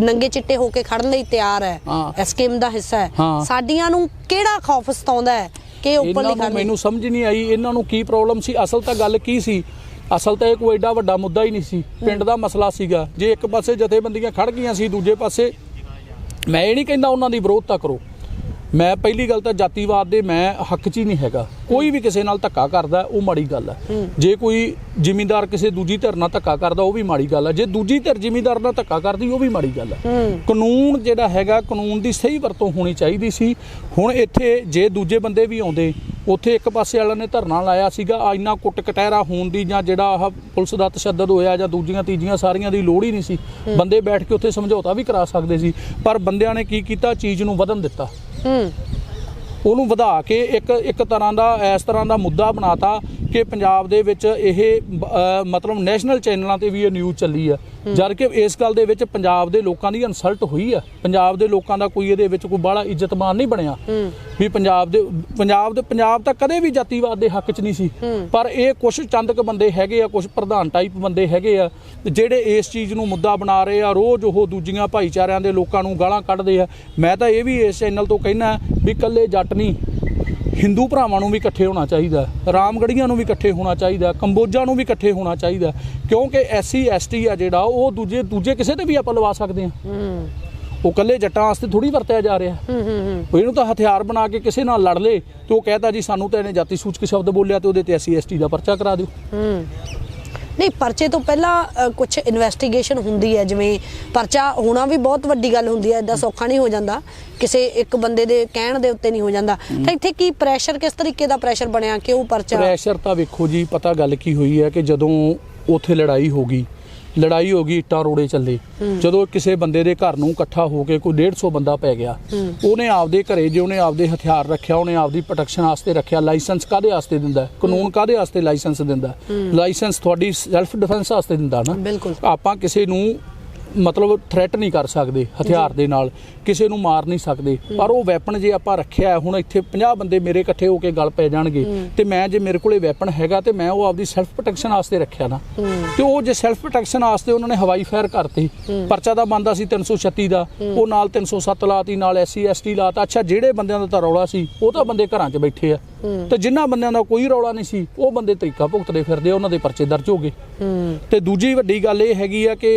ਨੰਗੇ ਚਿੱਟੇ ਹੋ ਕੇ ਖੜਨ ਲਈ ਤਿਆਰ ਹੈ ਹਾਂ। ਐਸਕੇਐਮ ਦਾ ਹਿੱਸਾ ਹੈ ਹਾਂ। ਸਾਡੀਆਂ ਨੂੰ ਕਿਹੜਾ ਖੌਫ ਸਤਾਉਂਦਾ ਹੈ ਕਿ ਉੱਪਰਲੀ ਇਹਨਾਂ ਨੂੰ ਮੈਨੂੰ ਸਮਝ ਨਹੀਂ ਆਈ ਇਹਨਾਂ ਨੂੰ ਕੀ ਪ੍ਰੋਬਲਮ ਸੀ? ਅਸਲ ਤਾਂ ਗੱਲ ਕੀ ਸੀ? ਅਸਲ ਤਾਂ ਇਹ ਕੋਈ ਐਡਾ ਵੱਡਾ ਮੁੱਦਾ ਹੀ ਨਹੀਂ ਸੀ। ਪਿੰਡ ਦਾ ਮਸਲਾ ਸੀਗਾ। ਜੇ ਇੱਕ ਪਾਸੇ ਜਥੇਬੰਦੀਆਂ ਖੜ ਗਈਆਂ ਸੀ ਦੂਜੇ ਪਾਸੇ ਮੈਂ ਇਹ ਨਹੀਂ ਕਹਿੰਦਾ ਉਹਨਾਂ ਦੀ ਵਿਰੋਧਤਾ ਕਰੋ। ਮੈਂ ਪਹਿਲੀ ਗੱਲ ਤਾਂ ਜਾਤੀਵਾਦ ਦੇ ਮੈਂ ਹੱਕ 'ਚ ਹੀ ਨਹੀਂ ਹੈਗਾ। ਕੋਈ ਵੀ ਕਿਸੇ ਨਾਲ ਧੱਕਾ ਕਰਦਾ ਉਹ ਮਾੜੀ ਗੱਲ ਹੈ। ਜੇ ਕੋਈ ਜ਼ਿਮੀਂਦਾਰ ਕਿਸੇ ਦੂਜੀ ਧਿਰ ਨਾਲ ਧੱਕਾ ਕਰਦਾ ਉਹ ਵੀ ਮਾੜੀ ਗੱਲ ਹੈ। ਜੇ ਦੂਜੀ ਧਿਰ ਜ਼ਿਮੀਂਦਾਰ ਨਾਲ ਧੱਕਾ ਕਰਦੀ ਉਹ ਵੀ ਮਾੜੀ ਗੱਲ ਹੈ। ਕਾਨੂੰਨ ਜਿਹੜਾ ਹੈਗਾ ਕਾਨੂੰਨ ਦੀ ਸਹੀ ਵਰਤੋਂ ਹੋਣੀ ਚਾਹੀਦੀ ਸੀ। ਹੁਣ ਇੱਥੇ ਜੇ ਦੂਜੇ ਬੰਦੇ ਵੀ ਆਉਂਦੇ ਉੱਥੇ ਇੱਕ ਪਾਸੇ ਵਾਲਿਆਂ ਨੇ ਧਰਨਾ ਲਾਇਆ ਸੀਗਾ ਇੰਨਾ ਕੁੱਟ ਕਟਹਿਰਾ ਹੋਣ ਦੀ ਜਾਂ ਜਿਹੜਾ ਆਹ ਪੁਲਿਸ ਦਾ ਤਸ਼ੱਦਦ ਹੋਇਆ ਜਾਂ ਦੂਜੀਆਂ ਤੀਜੀਆਂ ਸਾਰੀਆਂ ਦੀ ਲੋੜ ਹੀ ਨਹੀਂ ਸੀ। ਬੰਦੇ ਬੈਠ ਕੇ ਉੱਥੇ ਸਮਝੌਤਾ ਵੀ ਕਰਾ ਸਕਦੇ ਸੀ। ਪਰ ਬੰਦਿਆਂ ਨੇ ਕੀ ਕੀਤਾ? ਚੀਜ਼ ਨੂੰ ਵਧਣ ਦਿੱਤਾ। ਉਹਨੂੰ ਵਧਾ ਕੇ ਇੱਕ ਇੱਕ ਤਰ੍ਹਾਂ ਦਾ ਇਸ ਤਰ੍ਹਾਂ ਦਾ ਮੁੱਦਾ ਬਣਾਤਾ ਕਿ ਪੰਜਾਬ ਦੇ ਵਿੱਚ ਇਹ ਅ, ਮਤਲਬ ਨੈਸ਼ਨਲ ਚੈਨਲਾਂ ਤੇ ਵੀ ਇਹ ਨਿਊਜ਼ ਚੱਲੀ ਆ। ਜਦ ਕਿ ਇਸ ਗੱਲ ਦੇ ਵਿੱਚ ਪੰਜਾਬ ਦੇ ਲੋਕਾਂ ਦੀ ਇਨਸਲਟ ਹੋਈ ਆ। ਪੰਜਾਬ ਦੇ ਲੋਕਾਂ ਦਾ ਕੋਈ ਇਹਦੇ ਵਿੱਚ ਕੋਈ ਬਾਹਲਾ ਇੱਜ਼ਤਮਾਨ ਨਹੀਂ ਬਣਿਆ। ਵੀ ਪੰਜਾਬ ਦੇ ਪੰਜਾਬ ਦੇ ਪੰਜਾਬ ਤਾਂ ਕਦੇ ਵੀ ਜਾਤੀਵਾਦ ਦੇ ਹੱਕ 'ਚ ਨਹੀਂ ਸੀ। ਪਰ ਇਹ ਕੁਝ ਚੰਦ ਕੁ ਬੰਦੇ ਹੈਗੇ ਆ ਕੁਝ ਪ੍ਰਧਾਨ ਟਾਈਪ ਬੰਦੇ ਹੈਗੇ ਆ ਜਿਹੜੇ ਇਸ ਚੀਜ਼ ਨੂੰ ਮੁੱਦਾ ਬਣਾ ਰਹੇ ਆ ਰੋਜ਼ ਉਹ ਦੂਜੀਆਂ ਭਾਈਚਾਰਿਆਂ ਦੇ ਲੋਕਾਂ ਨੂੰ ਗਾਲਾਂ ਕੱਢਦੇ ਆ। ਮੈਂ ਤਾਂ ਇਹ ਵੀ ਇਸ ਚੈਨਲ ਤੋਂ ਕਹਿਣਾ ਵੀ ਕੱਲੇ ਜੱਟ ਨਹੀਂ। ਹਿੰਦੂ ਭਰਾਵਾਂ ਨੂੰ ਵੀ ਇਕੱਠੇ ਹੋਣਾ ਚਾਹੀਦਾ ਰਾਮਗੜੀਆਂ ਨੂੰ ਵੀ ਇਕੱਠੇ ਹੋਣਾ ਚਾਹੀਦਾ ਕੰਬੋਜਾ ਨੂੰ ਵੀ ਇਕੱਠੇ ਹੋਣਾ ਚਾਹੀਦਾ ਕਿਉਂਕਿ ਐਸਸੀ ਐਸਟੀ ਆ ਜਿਹੜਾ ਉਹ ਦੂਜੇ ਦੂਜੇ ਕਿਸੇ ਤੇ ਵੀ ਆਪਾਂ ਲਵਾ ਸਕਦੇ ਆ ਉਹ ਕੱਲੇ ਜੱਟਾਂ ਵਾਸਤੇ ਥੋੜੀ ਵਰਤਿਆ ਜਾ ਰਿਹਾ ਹੂੰ। ਹੂੰ ਹੂੰ ਉਹ ਇਹਨੂੰ ਤਾਂ ਹਥਿਆਰ ਬਣਾ ਕੇ ਕਿਸੇ ਨਾਲ ਲੜ ਲੇ ਤੇ ਉਹ ਕਹਤਾ ਜੀ ਸਾਨੂੰ ਤਾਂ ਇਹਨੇ ਜਾਤੀ ਸੂਚਕ ਸ਼ਬਦ ਬੋਲਿਆ ਤੇ ਉਹਦੇ ਤੇ ਐਸਸੀ ਐਸਟੀ ਦਾ ਪਰਚਾ ਕਰਾ ਦਿਓ। ਹੂੰ। ਨਹੀਂ, ਪਰਚੇ ਤੋਂ ਪਹਿਲਾਂ ਕੁਝ ਇਨਵੈਸਟੀਗੇਸ਼ਨ ਹੁੰਦੀ ਹੈ, ਜਿਵੇਂ ਪਰਚਾ ਹੋਣਾ ਵੀ ਬਹੁਤ ਵੱਡੀ ਗੱਲ ਹੁੰਦੀ ਹੈ ਐਡਾ ਸੌਖਾ ਨਹੀਂ ਹੋ ਜਾਂਦਾ। ਕਿਸੇ ਇੱਕ ਬੰਦੇ ਦੇ ਕਹਿਣ ਦੇ ਉੱਤੇ ਨਹੀਂ ਹੋ ਜਾਂਦਾ। ਤਾਂ ਇੱਥੇ ਕੀ ਪ੍ਰੈਸ਼ਰ ਕਿਸ ਤਰੀਕੇ ਦਾ ਪ੍ਰੈਸ਼ਰ ਬਣਿਆ? ਕਿ ਉਹ ਪਰਚਾ? ਪ੍ਰੈਸ਼ਰ ਤਾਂ ਵੇਖੋ ਜੀ, ਪਤਾ ਗੱਲ ਕੀ ਹੋਈ ਹੈ ਕਿ ਜਦੋਂ ਉਥੇ ਲੜਾਈ ਹੋ ਗਈ ਲੜਾਈ ਹੋ ਗਈ ਇੱਟਾਂ ਰੋੜੇ ਚੱਲੇ। ਜਦੋਂ ਕਿਸੇ ਬੰਦੇ ਦੇ ਘਰ ਨੂੰ ਇਕੱਠਾ ਹੋ ਕੇ ਕੋਈ 150 ਬੰਦਾ ਪੈ ਗਿਆ ਉਹਨੇ ਆਪਦੇ ਘਰੇ ਜੇ ਉਹਨੇ ਆਪਦੇ ਹਥਿਆਰ ਰੱਖਿਆ ਉਹਨੇ ਆਪਦੀ ਪ੍ਰੋਟੈਕਸ਼ਨ ਵਾਸਤੇ ਰੱਖਿਆ ਲਾਇਸੈਂਸ ਕਾਦੇ ਵਾਸਤੇ ਦਿੰਦਾ? ਕਾਨੂੰਨ ਕਾਦੇ ਵਾਸਤੇ ਲਾਇਸੈਂਸ ਦਿੰਦਾ? ਲਾਇਸੈਂਸ ਤੁਹਾਡੀ ਸੈਲਫ ਡਿਫੈਂਸ ਵਾਸਤੇ ਦਿੰਦਾ ਨਾ। ਆਪਾਂ ਕਿਸੇ ਨੂੰ ਮਤਲਬ ਥ੍ਰੈਟ ਨਹੀਂ ਕਰ ਸਕਦੇ ਹਥਿਆਰ ਦੇ ਨਾਲ। ਕਿਸੇ ਨੂੰ ਮਾਰ ਨਹੀਂ ਸਕਦੇ। ਪਰ ਉਹ ਵੈਪਨ ਜੇ ਆਪਾਂ ਰੱਖਿਆ ਹੁਣ ਇੱਥੇ 50 ਬੰਦੇ ਮੇਰੇ ਇਕੱਠੇ ਹੋ ਕੇ ਗੱਲ ਪੈ ਜਾਣਗੇ ਤੇ ਮੈਂ ਜੇ ਮੇਰੇ ਕੋਲੇ ਵੈਪਨ ਹੈਗਾ ਤੇ ਮੈਂ ਉਹ ਆਪਦੀ ਸੈਲਫ ਪ੍ਰੋਟੈਕਸ਼ਨ ਵਾਸਤੇ ਰੱਖਿਆ ਨਾ। ਤੇ ਉਹ ਜੇ ਸੈਲਫ ਪ੍ਰੋਟੈਕਸ਼ਨ ਵਾਸਤੇ ਉਹਨਾਂ ਨੇ ਹਵਾਈ ਫਾਇਰ ਕਰਤੇ ਪਰਚਾ ਦਾ ਬੰਦਾ ਸੀ 336 ਦਾ ਉਹ ਨਾਲ 307 ਲਾਤੀ ਨਾਲ ਐਸਸੀ ਐਸਟੀ ਲਾਤਾ। ਅੱਛਾ ਜਿਹੜੇ ਬੰਦਿਆਂ ਦਾ ਤਾਂ ਰੌਲਾ ਸੀ ਉਹ ਤਾਂ ਬੰਦੇ ਘਰਾਂ 'ਚ ਬੈਠੇ ਆ। ਤੇ ਜਿਨ੍ਹਾਂ ਬੰਦਿਆਂ ਦਾ ਕੋਈ ਰੌਲਾ ਨਹੀਂ ਸੀ ਉਹ ਬੰਦੇ ਤਰੀਕਾ ਭੁਗਤਦੇ ਫਿਰਦੇ ਉਹਨਾਂ ਦੇ ਪਰਚੇ ਦਰਜ ਹੋ ਗਏ। ਤੇ ਦੂਜੀ ਵੱਡੀ ਗੱਲ ਇਹ ਹੈਗੀ ਆ ਕਿ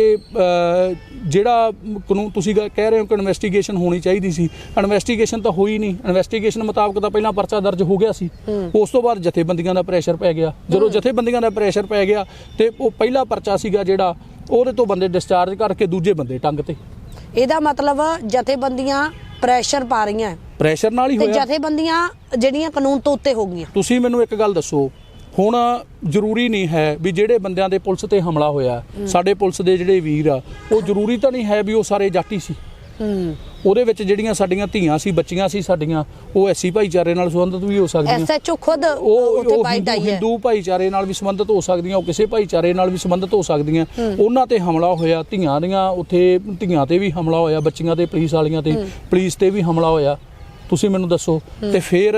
ਜਿਹੜਾ ਕਾਨੂੰਨ ਤੁਸੀਂ ਕਹਿ ਰਹੇ ਹੋ ਕਿ ਇਨਵੈਸਟੀਗੇਸ਼ਨ ਹੋਣੀ ਚਾਹੀਦੀ ਸੀ। ਇਨਵੈਸਟੀਗੇਸ਼ਨ ਤਾਂ ਹੋਈ ਨਹੀਂ। ਇਨਵੈਸਟੀਗੇਸ਼ਨ ਮੁਤਾਬਕ ਤਾਂ ਪਹਿਲਾਂ ਪਰਚਾ ਦਰਜ ਹੋ ਗਿਆ ਸੀ। ਉਸ ਤੋਂ ਬਾਅਦ ਜਥੇਬੰਦੀਆਂ ਦਾ ਪ੍ਰੈਸ਼ਰ ਪੈ ਗਿਆ। ਜਦੋਂ ਜਥੇਬੰਦੀਆਂ ਦਾ ਪ੍ਰੈਸ਼ਰ ਪੈ ਗਿਆ ਤੇ ਉਹ ਪਹਿਲਾ ਪਰਚਾ ਸੀਗਾ ਜਿਹੜਾ ਉਹਦੇ ਤੋਂ ਬੰਦੇ ਡਿਸਚਾਰਜ ਕਰਕੇ ਦੂਜੇ ਬੰਦੇ ਟੰਗ ਤੇ। ਇਹਦਾ ਮਤਲਬ ਜਥੇਬੰਦੀਆਂ ਪ੍ਰੈਸ਼ਰ ਪਾ ਰਹੀਆਂ। ਪ੍ਰੈਸ਼ਰ ਨਾਲ ਹੀ ਤੇ ਹੋਇਆ। ਜਥੇਬੰਦੀਆਂ ਜਿਹੜੀਆਂ ਕਾਨੂੰਨ ਤੋਂ ਉੱਤੇ ਹੋ ਗਈਆਂ। ਤੁਸੀਂ ਮੈਨੂੰ ਇੱਕ ਗੱਲ ਦੱਸੋ। ਹੁਣ ਜ਼ਰੂਰੀ ਨਹੀਂ ਹੈ ਵੀ ਜਿਹੜੇ ਬੰਦਿਆਂ ਦੇ ਪੁਲਿਸ ਤੇ ਹਮਲਾ ਹੋਇਆ ਸਾਡੇ ਪੁਲਿਸ ਦੇ ਜਿਹੜੇ ਵੀਰ ਆ ਉਹ ਜ਼ਰੂਰੀ ਤਾਂ ਨਹੀਂ ਹੈ ਵੀ ਉਹ ਸਾਰੇ ਜਾਟੀ ਸੀ। ਹੂੰ। ਉਹਦੇ ਵਿੱਚ ਜਿਹੜੀਆਂ ਸਾਡੀਆਂ ਧੀਆਂ ਸੀ ਬੱਚੀਆਂ ਸੀ ਸਾਡੀਆਂ ਉਹ ਐਸੀ ਭਾਈਚਾਰੇ ਨਾਲ ਸੰਬੰਧਿਤ ਵੀ ਹੋ ਸਕਦੀਆਂ। ਐਸਐਚਓ ਖੁਦ ਉਹ ਬਾਈਟ ਹਿੰਦੂ ਆਈ ਹੈ। ਹਿੰਦੂ ਭਾਈਚਾਰੇ ਨਾਲ ਵੀ ਸੰਬੰਧਿਤ ਹੋ ਸਕਦੀਆਂ ਉਹ ਕਿਸੇ ਭਾਈਚਾਰੇ ਨਾਲ ਵੀ ਸੰਬੰਧਿਤ ਹੋ ਸਕਦੀਆਂ। ਉਹਨਾਂ ਤੇ ਹਮਲਾ ਹੋਇਆ ਧੀਆਂ ਦੀਆਂ ਉੱਥੇ ਧੀਆਂ ਤੇ ਵੀ ਹਮਲਾ ਹੋਇਆ ਬੱਚੀਆਂ ਤੇ ਪੁਲਿਸ ਵਾਲੀਆਂ ਤੇ ਪੁਲਿਸ ਤੇ ਵੀ ਹਮਲਾ ਹੋਇਆ। ਤੁਸੀਂ ਮੈਨੂੰ ਦੱਸੋ। ਤੇ ਫਿਰ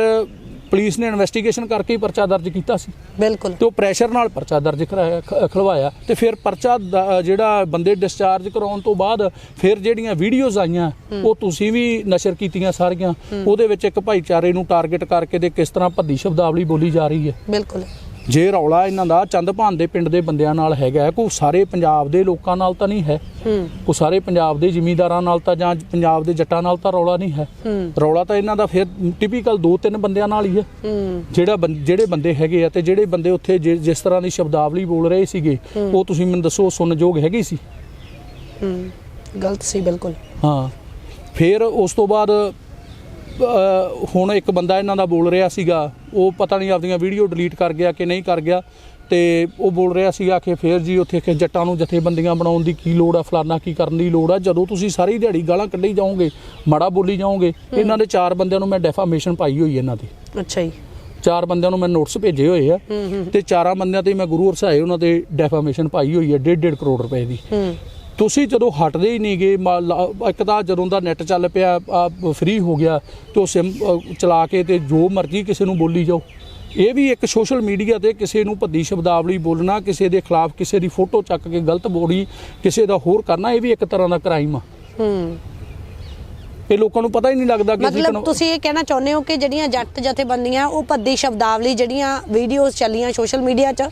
ਪੁਲਿਸ ਨੇ ਇਨਵੈਸਟੀਗੇਸ਼ਨ ਕਰਕੇ ਹੀ ਪਰਚਾ ਦਰਜ ਕੀਤਾ ਸੀ। ਬਿਲਕੁਲ। ਤੇ ਉਹ ਪ੍ਰੈਸ਼ਰ ਨਾਲ ਪਰਚਾ ਦਰਜ ਕਰਾਇਆ ਖਲਵਾਇਆ। ਤੇ ਫਿਰ ਪਰਚਾ ਦ- ਜਿਹੜਾ ਬੰਦੇ ਡਿਸਚਾਰਜ ਕਰਾਉਣ ਤੋਂ ਬਾਅਦ ਫਿਰ ਜਿਹੜੀਆਂ ਵੀਡੀਓਜ਼ ਆਈਆਂ ਉਹ ਤੁਸੀਂ ਵੀ ਨਸ਼ਰ ਕੀਤੀਆਂ ਸਾਰੀਆਂ। ਉਹਦੇ ਵਿੱਚ ਇੱਕ ਭਾਈਚਾਰੇ ਨੂੰ ਟਾਰਗੇਟ ਕਰਕੇ ਤੇ ਕਿਸ ਤਰ੍ਹਾਂ ਭੱਦੀ ਸ਼ਬਦਾਵਲੀ ਬੋਲੀ ਜਾ ਰਹੀ ਹੈ। ਬਿਲਕੁਲ। ਜੇ ਰੌਲਾ ਇਹਨਾਂ ਦਾ ਚੰਦਭਾਨ ਦੇ ਪਿੰਡ ਦੇ ਬੰਦਿਆਂ ਨਾਲ ਹੈਗਾ ਕੋਈ ਸਾਰੇ ਪੰਜਾਬ ਦੇ ਲੋਕਾਂ ਨਾਲ ਤਾਂ ਨਹੀਂ ਹੈ। ਕੋਈ ਸਾਰੇ ਪੰਜਾਬ ਦੇ ਜ਼ਿਮੀਂਦਾਰਾਂ ਨਾਲ ਤਾਂ ਜਾਂ ਪੰਜਾਬ ਦੇ ਜੱਟਾਂ ਨਾਲ ਤਾਂ ਰੌਲਾ ਨਹੀਂ ਹੈ। ਰੌਲਾ ਤਾਂ ਇਹਨਾਂ ਦਾ ਫਿਰ ਟਿਪੀਕਲ ਦੋ ਤਿੰਨ ਬੰਦਿਆਂ ਨਾਲ ਹੀ ਹੈ। ਜਿਹੜਾ ਜਿਹੜੇ ਬੰਦੇ ਹੈਗੇ ਆ ਤੇ ਜਿਹੜੇ ਬੰਦੇ ਉੱਥੇ ਜਿਸ ਤਰ੍ਹਾਂ ਦੀ ਸ਼ਬਦਾਵਲੀ ਬੋਲ ਰਹੇ ਸੀਗੇ ਉਹ ਤੁਸੀਂ ਮੈਨੂੰ ਦੱਸੋ ਸੁਣਨਯੋਗ ਹੈਗੀ ਸੀ? ਹੂੰ। ਗਲਤ ਸੀ ਬਿਲਕੁਲ। ਹਾਂ। ਫਿਰ ਉਸ ਤੋਂ ਬਾਅਦ ਹੁਣ ਇੱਕ ਬੰਦਾ ਇਹਨਾਂ ਦਾ ਬੋਲ ਰਿਹਾ ਸੀਗਾ ਉਹ ਪਤਾ ਨਹੀਂ ਆਪਦੀਆਂ ਵੀਡੀਓ ਡਿਲੀਟ ਕਰ ਗਿਆ ਕਿ ਨਹੀਂ ਕਰ ਗਿਆ ਤੇ ਉਹ ਬੋਲ ਰਿਹਾ ਸੀਗਾ ਕਿ ਫੇਰ ਜੀ ਉੱਥੇ ਕਿ ਜੱਟਾਂ ਨੂੰ ਜਥੇਬੰਦੀਆਂ ਬਣਾਉਣ ਦੀ ਕੀ ਲੋੜ ਆ ਫਲਾਨਾ ਕੀ ਕਰਨ ਦੀ ਲੋੜ ਆ ਜਦੋਂ ਤੁਸੀਂ ਸਾਰੀ ਦਿਹਾੜੀ ਗਾਲਾਂ ਕੱਢੀ ਜਾਓਗੇ ਮਾੜਾ ਬੋਲੀ ਜਾਓਗੇ ਇਹਨਾਂ ਦੇ ਚਾਰ ਬੰਦਿਆਂ ਨੂੰ ਮੈਂ ਡੈਫਾਮੇਸ਼ਨ ਪਾਈ ਹੋਈ ਇਹਨਾਂ ਦੀ ਅੱਛਾ ਜੀ। ਚਾਰ ਬੰਦਿਆਂ ਨੂੰ ਮੈਂ ਨੋਟਿਸ ਭੇਜੇ ਹੋਏ ਆ ਤੇ ਚਾਰਾਂ ਬੰਦਿਆਂ ਤੇ ਮੈਂ ਗੁਰੂ ਹਰਸਾਏ ਉਹਨਾਂ ਤੇ ਡੈਫਾਮੇਸ਼ਨ ਪਾਈ ਹੋਈ ਹੈ 1.5 ਕਰੋੜ ਰੁਪਏ ਦੀ। ਤੁਸੀਂ ਜਦੋਂ ਹਟਦੇ ਹੀ ਨਹੀਂਗੇ ਇੱਕ ਤਾਂ ਜਦੋਂ ਦਾ ਨੈਟ ਚੱਲ ਪਿਆ ਫ੍ਰੀ ਹੋ ਗਿਆ, ਤੇ ਉਹ ਸਿਮ ਚਲਾ ਕੇ ਤੇ ਜੋ ਮਰਜ਼ੀ ਕਿਸੇ ਨੂੰ ਬੋਲੀ ਜਾਓ। ਇਹ ਵੀ ਇੱਕ ਸੋਸ਼ਲ ਮੀਡੀਆ ਤੇ ਕਿਸੇ ਨੂੰ ਭੱਦੀ ਸ਼ਬਦਾਵਲੀ ਬੋਲਣਾ, ਕਿਸੇ ਦੇ ਖਿਲਾਫ ਕਿਸੇ ਦੀ ਫੋਟੋ ਚੱਕ ਕੇ ਗਲਤ ਬੋਲੀ, ਕਿਸੇ ਦਾ ਹੋਰ ਕਰਨਾ, ਇਹ ਵੀ ਇੱਕ ਤਰ੍ਹਾਂ ਦਾ ਕ੍ਰਾਈਮ ਆ। ਹੂੰ। ਇਹ ਲੋਕਾਂ ਨੂੰ ਪਤਾ ਹੀ ਨਹੀਂ ਲੱਗਦਾ ਕਿ ਮਤਲਬ ਤੁਸੀਂ ਇਹ ਕਹਿਣਾ ਚਾਹੁੰਦੇ ਹੋ ਕਿ ਜਿਹੜੀਆਂ ਜੱਟ ਜਥੇਬੰਦੀਆਂ ਉਹ ਭੱਦੀ ਸ਼ਬਦਾਵਲੀ ਜਿਹੜੀਆਂ ਵੀਡੀਓਜ਼ ਚੱਲੀਆਂ ਸੋਸ਼ਲ ਮੀਡੀਆ 'ਚ।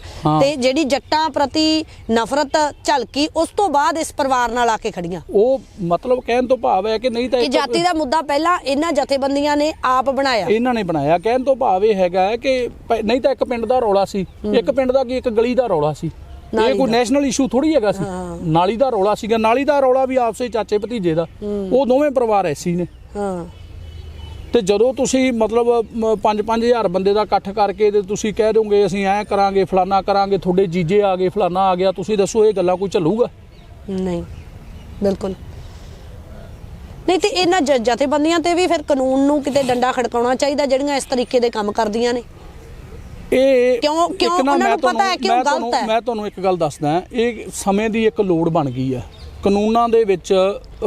ਤੇ ਜਿਹੜੀ ਜੱਟਾਂ ਪ੍ਰਤੀ ਨਫ਼ਰਤ ਝਲਕੀ ਉਸ ਤੋਂ ਬਾਅਦ ਇਸ ਪਰਿਵਾਰ ਨਾਲ ਆ ਕੇ ਖੜੀਆਂ। ਉਹ ਮਤਲਬ ਕਹਿਣ ਤੋਂ ਭਾਵ ਹੈ ਕਿ ਨਹੀਂ ਤਾਂ ਕਿ ਜਾਤੀ ਦਾ ਮੁੱਦਾ ਪਹਿਲਾਂ ਇਹਨਾਂ ਜਥੇਬੰਦੀਆਂ ਨੇ ਆਪ ਬਣਾਇਆ। ਇਹਨਾਂ ਨੇ ਬਣਾਇਆ। ਕਹਿਣ ਤੋਂ ਭਾਵ ਇਹ ਹੈਗਾ ਕਿ ਨਹੀਂ ਤਾਂ ਇੱਕ ਪਿੰਡ ਦਾ ਰੌਲਾ ਸੀ। ਇੱਕ ਪਿੰਡ ਦਾ ਕੀ ਇੱਕ ਗਲੀ ਦਾ ਰੌਲਾ ਸੀ। ਇਹ ਕੋਈ। ਨੈਸ਼ਨਲ ਇਸ਼ੂ ਥੋੜੀ ਹੈਗਾ ਸੀ। ਨਾਲੀ ਦਾ ਰੌਲਾ ਸੀਗਾ। ਨਾਲੀ ਦਾ ਰੌਲਾ ਵੀ ਆਪਸੇ ਚਾਚੇ ਭਤੀਜੇ ਦਾ। ਉਹ ਦੋਵੇਂ ਪਰਿਵਾਰ ਐਸੀ ਨੇ। ਹਾਂ। ਤੇ ਜਦੋਂ ਤੁਸੀਂ ਮਤਲਬ 5-5000 ਬੰਦੇ ਦਾ ਇਕੱਠ ਕਰਕੇ ਤੇ ਤੁਸੀਂ ਕਹਿ ਦੋਗੇ ਅਸੀਂ ਐਂ ਕਰਾਂਗੇ ਫਲਾਨਾ ਕਰਾਂਗੇ ਤੁਹਾਡੇ ਜੀਜੇ ਆ ਗਏ ਫਲਾਨਾ ਆ ਗਿਆ ਤੁਸੀਂ ਦੱਸੋ ਇਹ ਗੱਲਾਂ ਕੋਈ ਚੱਲੂਗਾ? ਨਹੀਂ। ਬਿਲਕੁਲ। ਨਹੀਂ ਤੇ ਇਹਨਾਂ ਜ- ਜਥੇਬੰਦੀਆਂ ਤੇ ਵੀ ਫਿਰ ਕਾਨੂੰਨ ਨੂੰ ਕਿਤੇ ਡੰਡਾ ਖੜਕਾਉਣਾ ਚਾਹੀਦਾ ਜਿਹੜੀਆਂ ਇਸ ਤਰੀਕੇ ਦੇ ਕੰਮ ਕਰਦੀਆਂ ਨੇ। ਇਹ ਕਿਉਂ- ਕਿਉਂ ਉਹਨਾਂ ਨੂੰ ਪਤਾ ਹੈ ਕਿ ਉਹ ਮੈਂ ਗਲਤ ਤੁਹਾਨੂੰ- ਹੈ। ਮੈਂ ਤੁਹਾਨੂੰ ਇੱਕ ਗੱਲ ਦੱਸਦਾ ਇਹ ਸਮੇਂ ਦੀ ਇੱਕ ਲੋੜ ਬਣ ਗਈ ਹੈ ਕਾਨੂੰਨਾਂ ਦੇ ਵਿੱਚ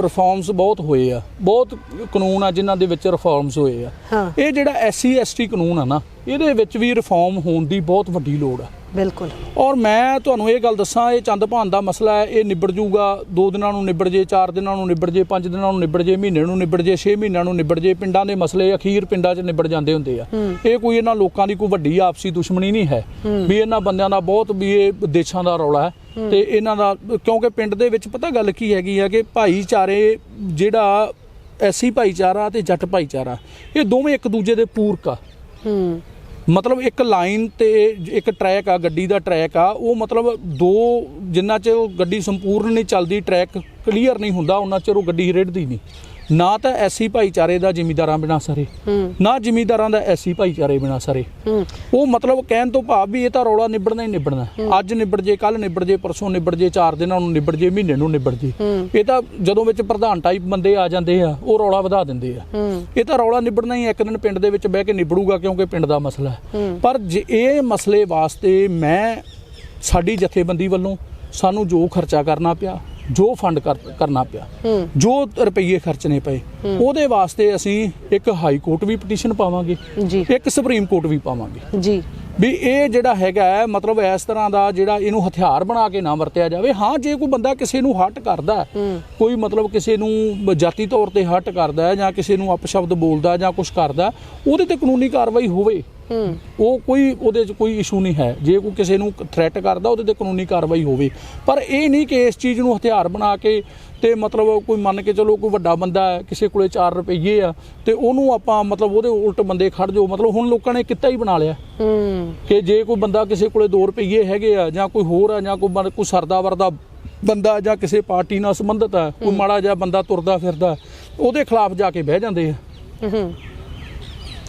ਰਿਫਾਰਮਸ ਬਹੁਤ ਹੋਏ ਆ। ਬਹੁਤ ਕਾਨੂੰਨ ਆ ਜਿਨ੍ਹਾਂ ਦੇ ਵਿੱਚ ਰਿਫਾਰਮਸ ਹੋਏ ਆ। ਹਾਂ। ਇਹ ਜਿਹੜਾ ਐਸਸੀ ਐਸਟੀ ਕਾਨੂੰਨ ਆ ਨਾ ਇਹਦੇ ਵਿੱਚ ਵੀ ਰਿਫਾਰਮ ਹੋਣ ਦੀ ਬਹੁਤ ਵੱਡੀ ਲੋੜ ਆ। ਬਿਲਕੁਲ। ਔਰ ਮੈਂ ਤੁਹਾਨੂੰ ਇਹ ਗੱਲ ਦੱਸਾਂ ਇਹ ਚੰਦ ਭਾਨ ਦਾ ਮਸਲਾ ਹੈ ਇਹ ਨਿਬੜ ਜੂਗਾ ਦੋ ਦਿਨਾਂ ਨੂੰ ਨਿਬੜ ਜੇ ਚਾਰ ਦਿਨਾਂ ਨੂੰ ਨਿਬੜ ਜੇ ਪੰਜ ਦਿਨਾਂ ਨੂੰ ਨਿਬੜ ਜੇ ਮਹੀਨੇ ਨੂੰ ਨਿਬੜ ਜੇ 6 ਮਹੀਨਿਆਂ ਨੂੰ ਨਿਬੜ ਜੇ ਪਿੰਡਾਂ ਦੇ ਮਸਲੇ ਅਖੀਰ ਪਿੰਡਾਂ 'ਚ ਨਿਬੜ ਜਾਂਦੇ ਹੁੰਦੇ ਆ। ਇਹ ਕੋਈ ਇਹਨਾਂ ਲੋਕਾਂ ਦੀ ਕੋਈ ਵੱਡੀ ਆਪਸੀ ਦੁਸ਼ਮਣੀ ਨਹੀਂ ਹੈ। ਵੀ ਇਹਨਾਂ ਬੰਦਿਆਂ ਦਾ ਬਹੁਤ ਵੀ ਇਹ ਦੇਸ਼ਾਂ ਦਾ ਰੌਲਾ ਹੈ ਤੇ ਇਹਨਾਂ ਦਾ ਕਿਉਂਕਿ ਪਿੰਡ ਦੇ ਵਿੱਚ ਪਤਾ ਗੱਲ ਕੀ ਹੈਗੀ ਹੈ ਕਿ ਭਾਈਚਾਰੇ ਜਿਹੜਾ ਐਸੀ ਭਾਈਚਾਰਾ ਤੇ ਜੱਟ ਭਾਈਚਾਰਾ ਇਹ ਦੋਵੇਂ ਇੱਕ ਦੂਜੇ ਦੇ ਪੂਰਕ ਆ। ਹੂੰ। ਮਤਲਬ ਇੱਕ ਲਾਈਨ ਤੇ ਇੱਕ ਟਰੈਕ ਆ ਗੱਡੀ ਦਾ ਟਰੈਕ ਆ ਉਹ ਮਤਲਬ ਦੋ ਜਿੰਨਾ ਚ ਉਹ ਗੱਡੀ ਸੰਪੂਰਨ ਨਹੀਂ ਚੱਲਦੀ ਟਰੈਕ ਕਲੀਅਰ ਨਹੀਂ ਹੁੰਦਾ ਉਹਨਾਂ ਚਿਰ ਉਹ ਗੱਡੀ ਰੇੜਦੀ ਨਹੀਂ। ਨਾ ਤਾਂ ਐਸੀ ਭਾਈਚਾਰੇ ਦਾ ਜ਼ਿਮੀਦਾਰਾਂ ਬਿਨਾ ਸਰੇ ਨਾ ਜ਼ਿਮੀਦਾਰਾਂ ਦਾ ਐਸੀ ਭਾਈਚਾਰੇ ਬਿਨਾ ਸਰੇ। ਹੂੰ। ਉਹ ਮਤਲਬ ਕਹਿਣ ਤੋਂ ਭਾਵ ਵੀ ਇਹ ਤਾਂ ਰੌਲਾ ਨਿਬੜਨਾ ਹੀ ਨਿਬੜਨਾ ਅੱਜ ਨਿਬੜ ਜੇ ਕੱਲ ਨਿਬੜ ਜੇ ਪਰਸੋਂ ਨਿਬੜ ਜੇ ਚਾਰ ਦਿਨਾਂ ਨੂੰ ਨਿਬੜ ਜੇ ਮਹੀਨੇ ਨੂੰ ਨਿਬੜ ਜੇ। ਇਹ ਤਾਂ ਜਦੋਂ ਵਿੱਚ ਪ੍ਰਧਾਨ ਟਾਈਪ ਬੰਦੇ ਆ ਜਾਂਦੇ ਆ ਉਹ ਰੌਲਾ ਵਧਾ ਦਿੰਦੇ ਆ। ਇਹ ਤਾਂ ਰੌਲਾ ਨਿਬੜਨਾ ਹੀ ਇੱਕ ਦਿਨ ਪਿੰਡ ਦੇ ਵਿੱਚ ਬਹਿ ਕੇ ਨਿਬੜੂਗਾ ਕਿਉਂਕਿ ਪਿੰਡ ਦਾ ਮਸਲਾ ਹੈ। ਪਰ ਜੇ ਇਹ ਮਸਲੇ ਵਾਸਤੇ ਮੈਂ ਸਾਡੀ ਜਥੇਬੰਦੀ ਵੱਲੋਂ ਸਾਨੂੰ ਜੋ ਖਰਚਾ ਕਰਨਾ ਪਿਆ ਜੋ ਫੰਡ ਕਰ- ਕਰਨਾ ਪਿਆ। ਜੋ ਰੁਪਈਏ ਖਰਚਣੇ ਪਏ ਉਹਦੇ ਵਾਸਤੇ ਅਸੀਂ ਇੱਕ ਹਾਈ ਕੋਰਟ ਵੀ ਪਟੀਸ਼ਨ ਪਾਵਾਂਗੇ ਇੱਕ ਸੁਪਰੀਮ ਕੋਰਟ ਵੀ ਪਾਵਾਂਗੇ। ਜੀ। ਵੀ ਇਹ ਜਿਹੜਾ ਹੈਗਾ ਮਤਲਬ ਇਸ ਤਰ੍ਹਾਂ ਦਾ ਜਿਹੜਾ ਇਹਨੂੰ ਹਥਿਆਰ ਬਣਾ ਕੇ ਨਾ ਵਰਤਿਆ ਜਾਵੇ। ਹਾਂ ਜੇ ਕੋਈ ਬੰਦਾ ਕਿਸੇ ਨੂੰ ਹੱਟ ਕਰਦਾ ਕੋਈ ਮਤਲਬ ਕਿਸੇ ਨੂੰ ਜਾਤੀ ਤੌਰ ਤੇ ਹੱਟ ਕਰਦਾ ਜਾਂ ਕਿਸੇ ਨੂੰ ਅਪਸ਼ਬਦ ਬੋਲਦਾ ਜਾਂ ਕੁਝ ਕਰਦਾ ਉਹਦੇ ਤੇ ਕਾਨੂੰਨੀ ਕਾਰਵਾਈ ਹੋਵੇ। ਉਹ ਕੋਈ ਉਹਦੇ 'ਚ ਕੋਈ ਇਸ਼ੂ ਨਹੀਂ ਹੈ। ਜੇ ਕੋਈ ਕਿਸੇ ਨੂੰ ਥ੍ਰੈਟ ਕਰਦਾ ਉਹਦੇ ਤੇ ਕਾਨੂੰਨੀ ਕਾਰਵਾਈ ਹੋਵੇ। ਪਰ ਇਹ ਨਹੀਂ ਕਿ ਇਸ ਚੀਜ਼ ਨੂੰ ਹਥਿਆਰ ਬਣਾ ਕੇ ਤੇ ਮਤਲਬ ਕੋਈ ਮੰਨ ਕੇ ਚਲੋ ਕੋਈ ਵੱਡਾ ਬੰਦਾ ਹੈ ਕਿਸੇ ਕੋਲੇ 4 ਰੁਪਏ ਆ ਤੇ ਉਹਨੂੰ ਆਪਾਂ ਮਤਲਬ ਉਹਦੇ ਉਲਟ ਬੰਦੇ ਖੜ ਜਾਓ। ਮਤਲਬ ਹੁਣ ਲੋਕਾਂ ਨੇ ਕਿੱਤਾ ਹੀ ਬਣਾ ਲਿਆ। ਕਿ ਜੇ ਕੋਈ ਬੰਦਾ ਕਿਸੇ ਕੋਲੇ 2 ਰੁਪਏ ਹੈਗੇ ਆ ਜਾਂ ਕੋਈ ਹੋਰ ਆ ਜਾਂ ਕੋਈ ਕੋਈ ਸਰਦਾ ਵਰਦਾ ਬੰਦਾ ਜਾਂ ਕਿਸੇ ਪਾਰਟੀ ਨਾਲ ਸੰਬੰਧਿਤ ਆ ਕੋਈ ਮਾੜਾ ਜਿਹਾ ਬੰਦਾ ਤੁਰਦਾ ਫਿਰਦਾ ਉਹਦੇ ਖਿਲਾਫ ਜਾ ਕੇ ਬਹਿ ਜਾਂਦੇ ਆ।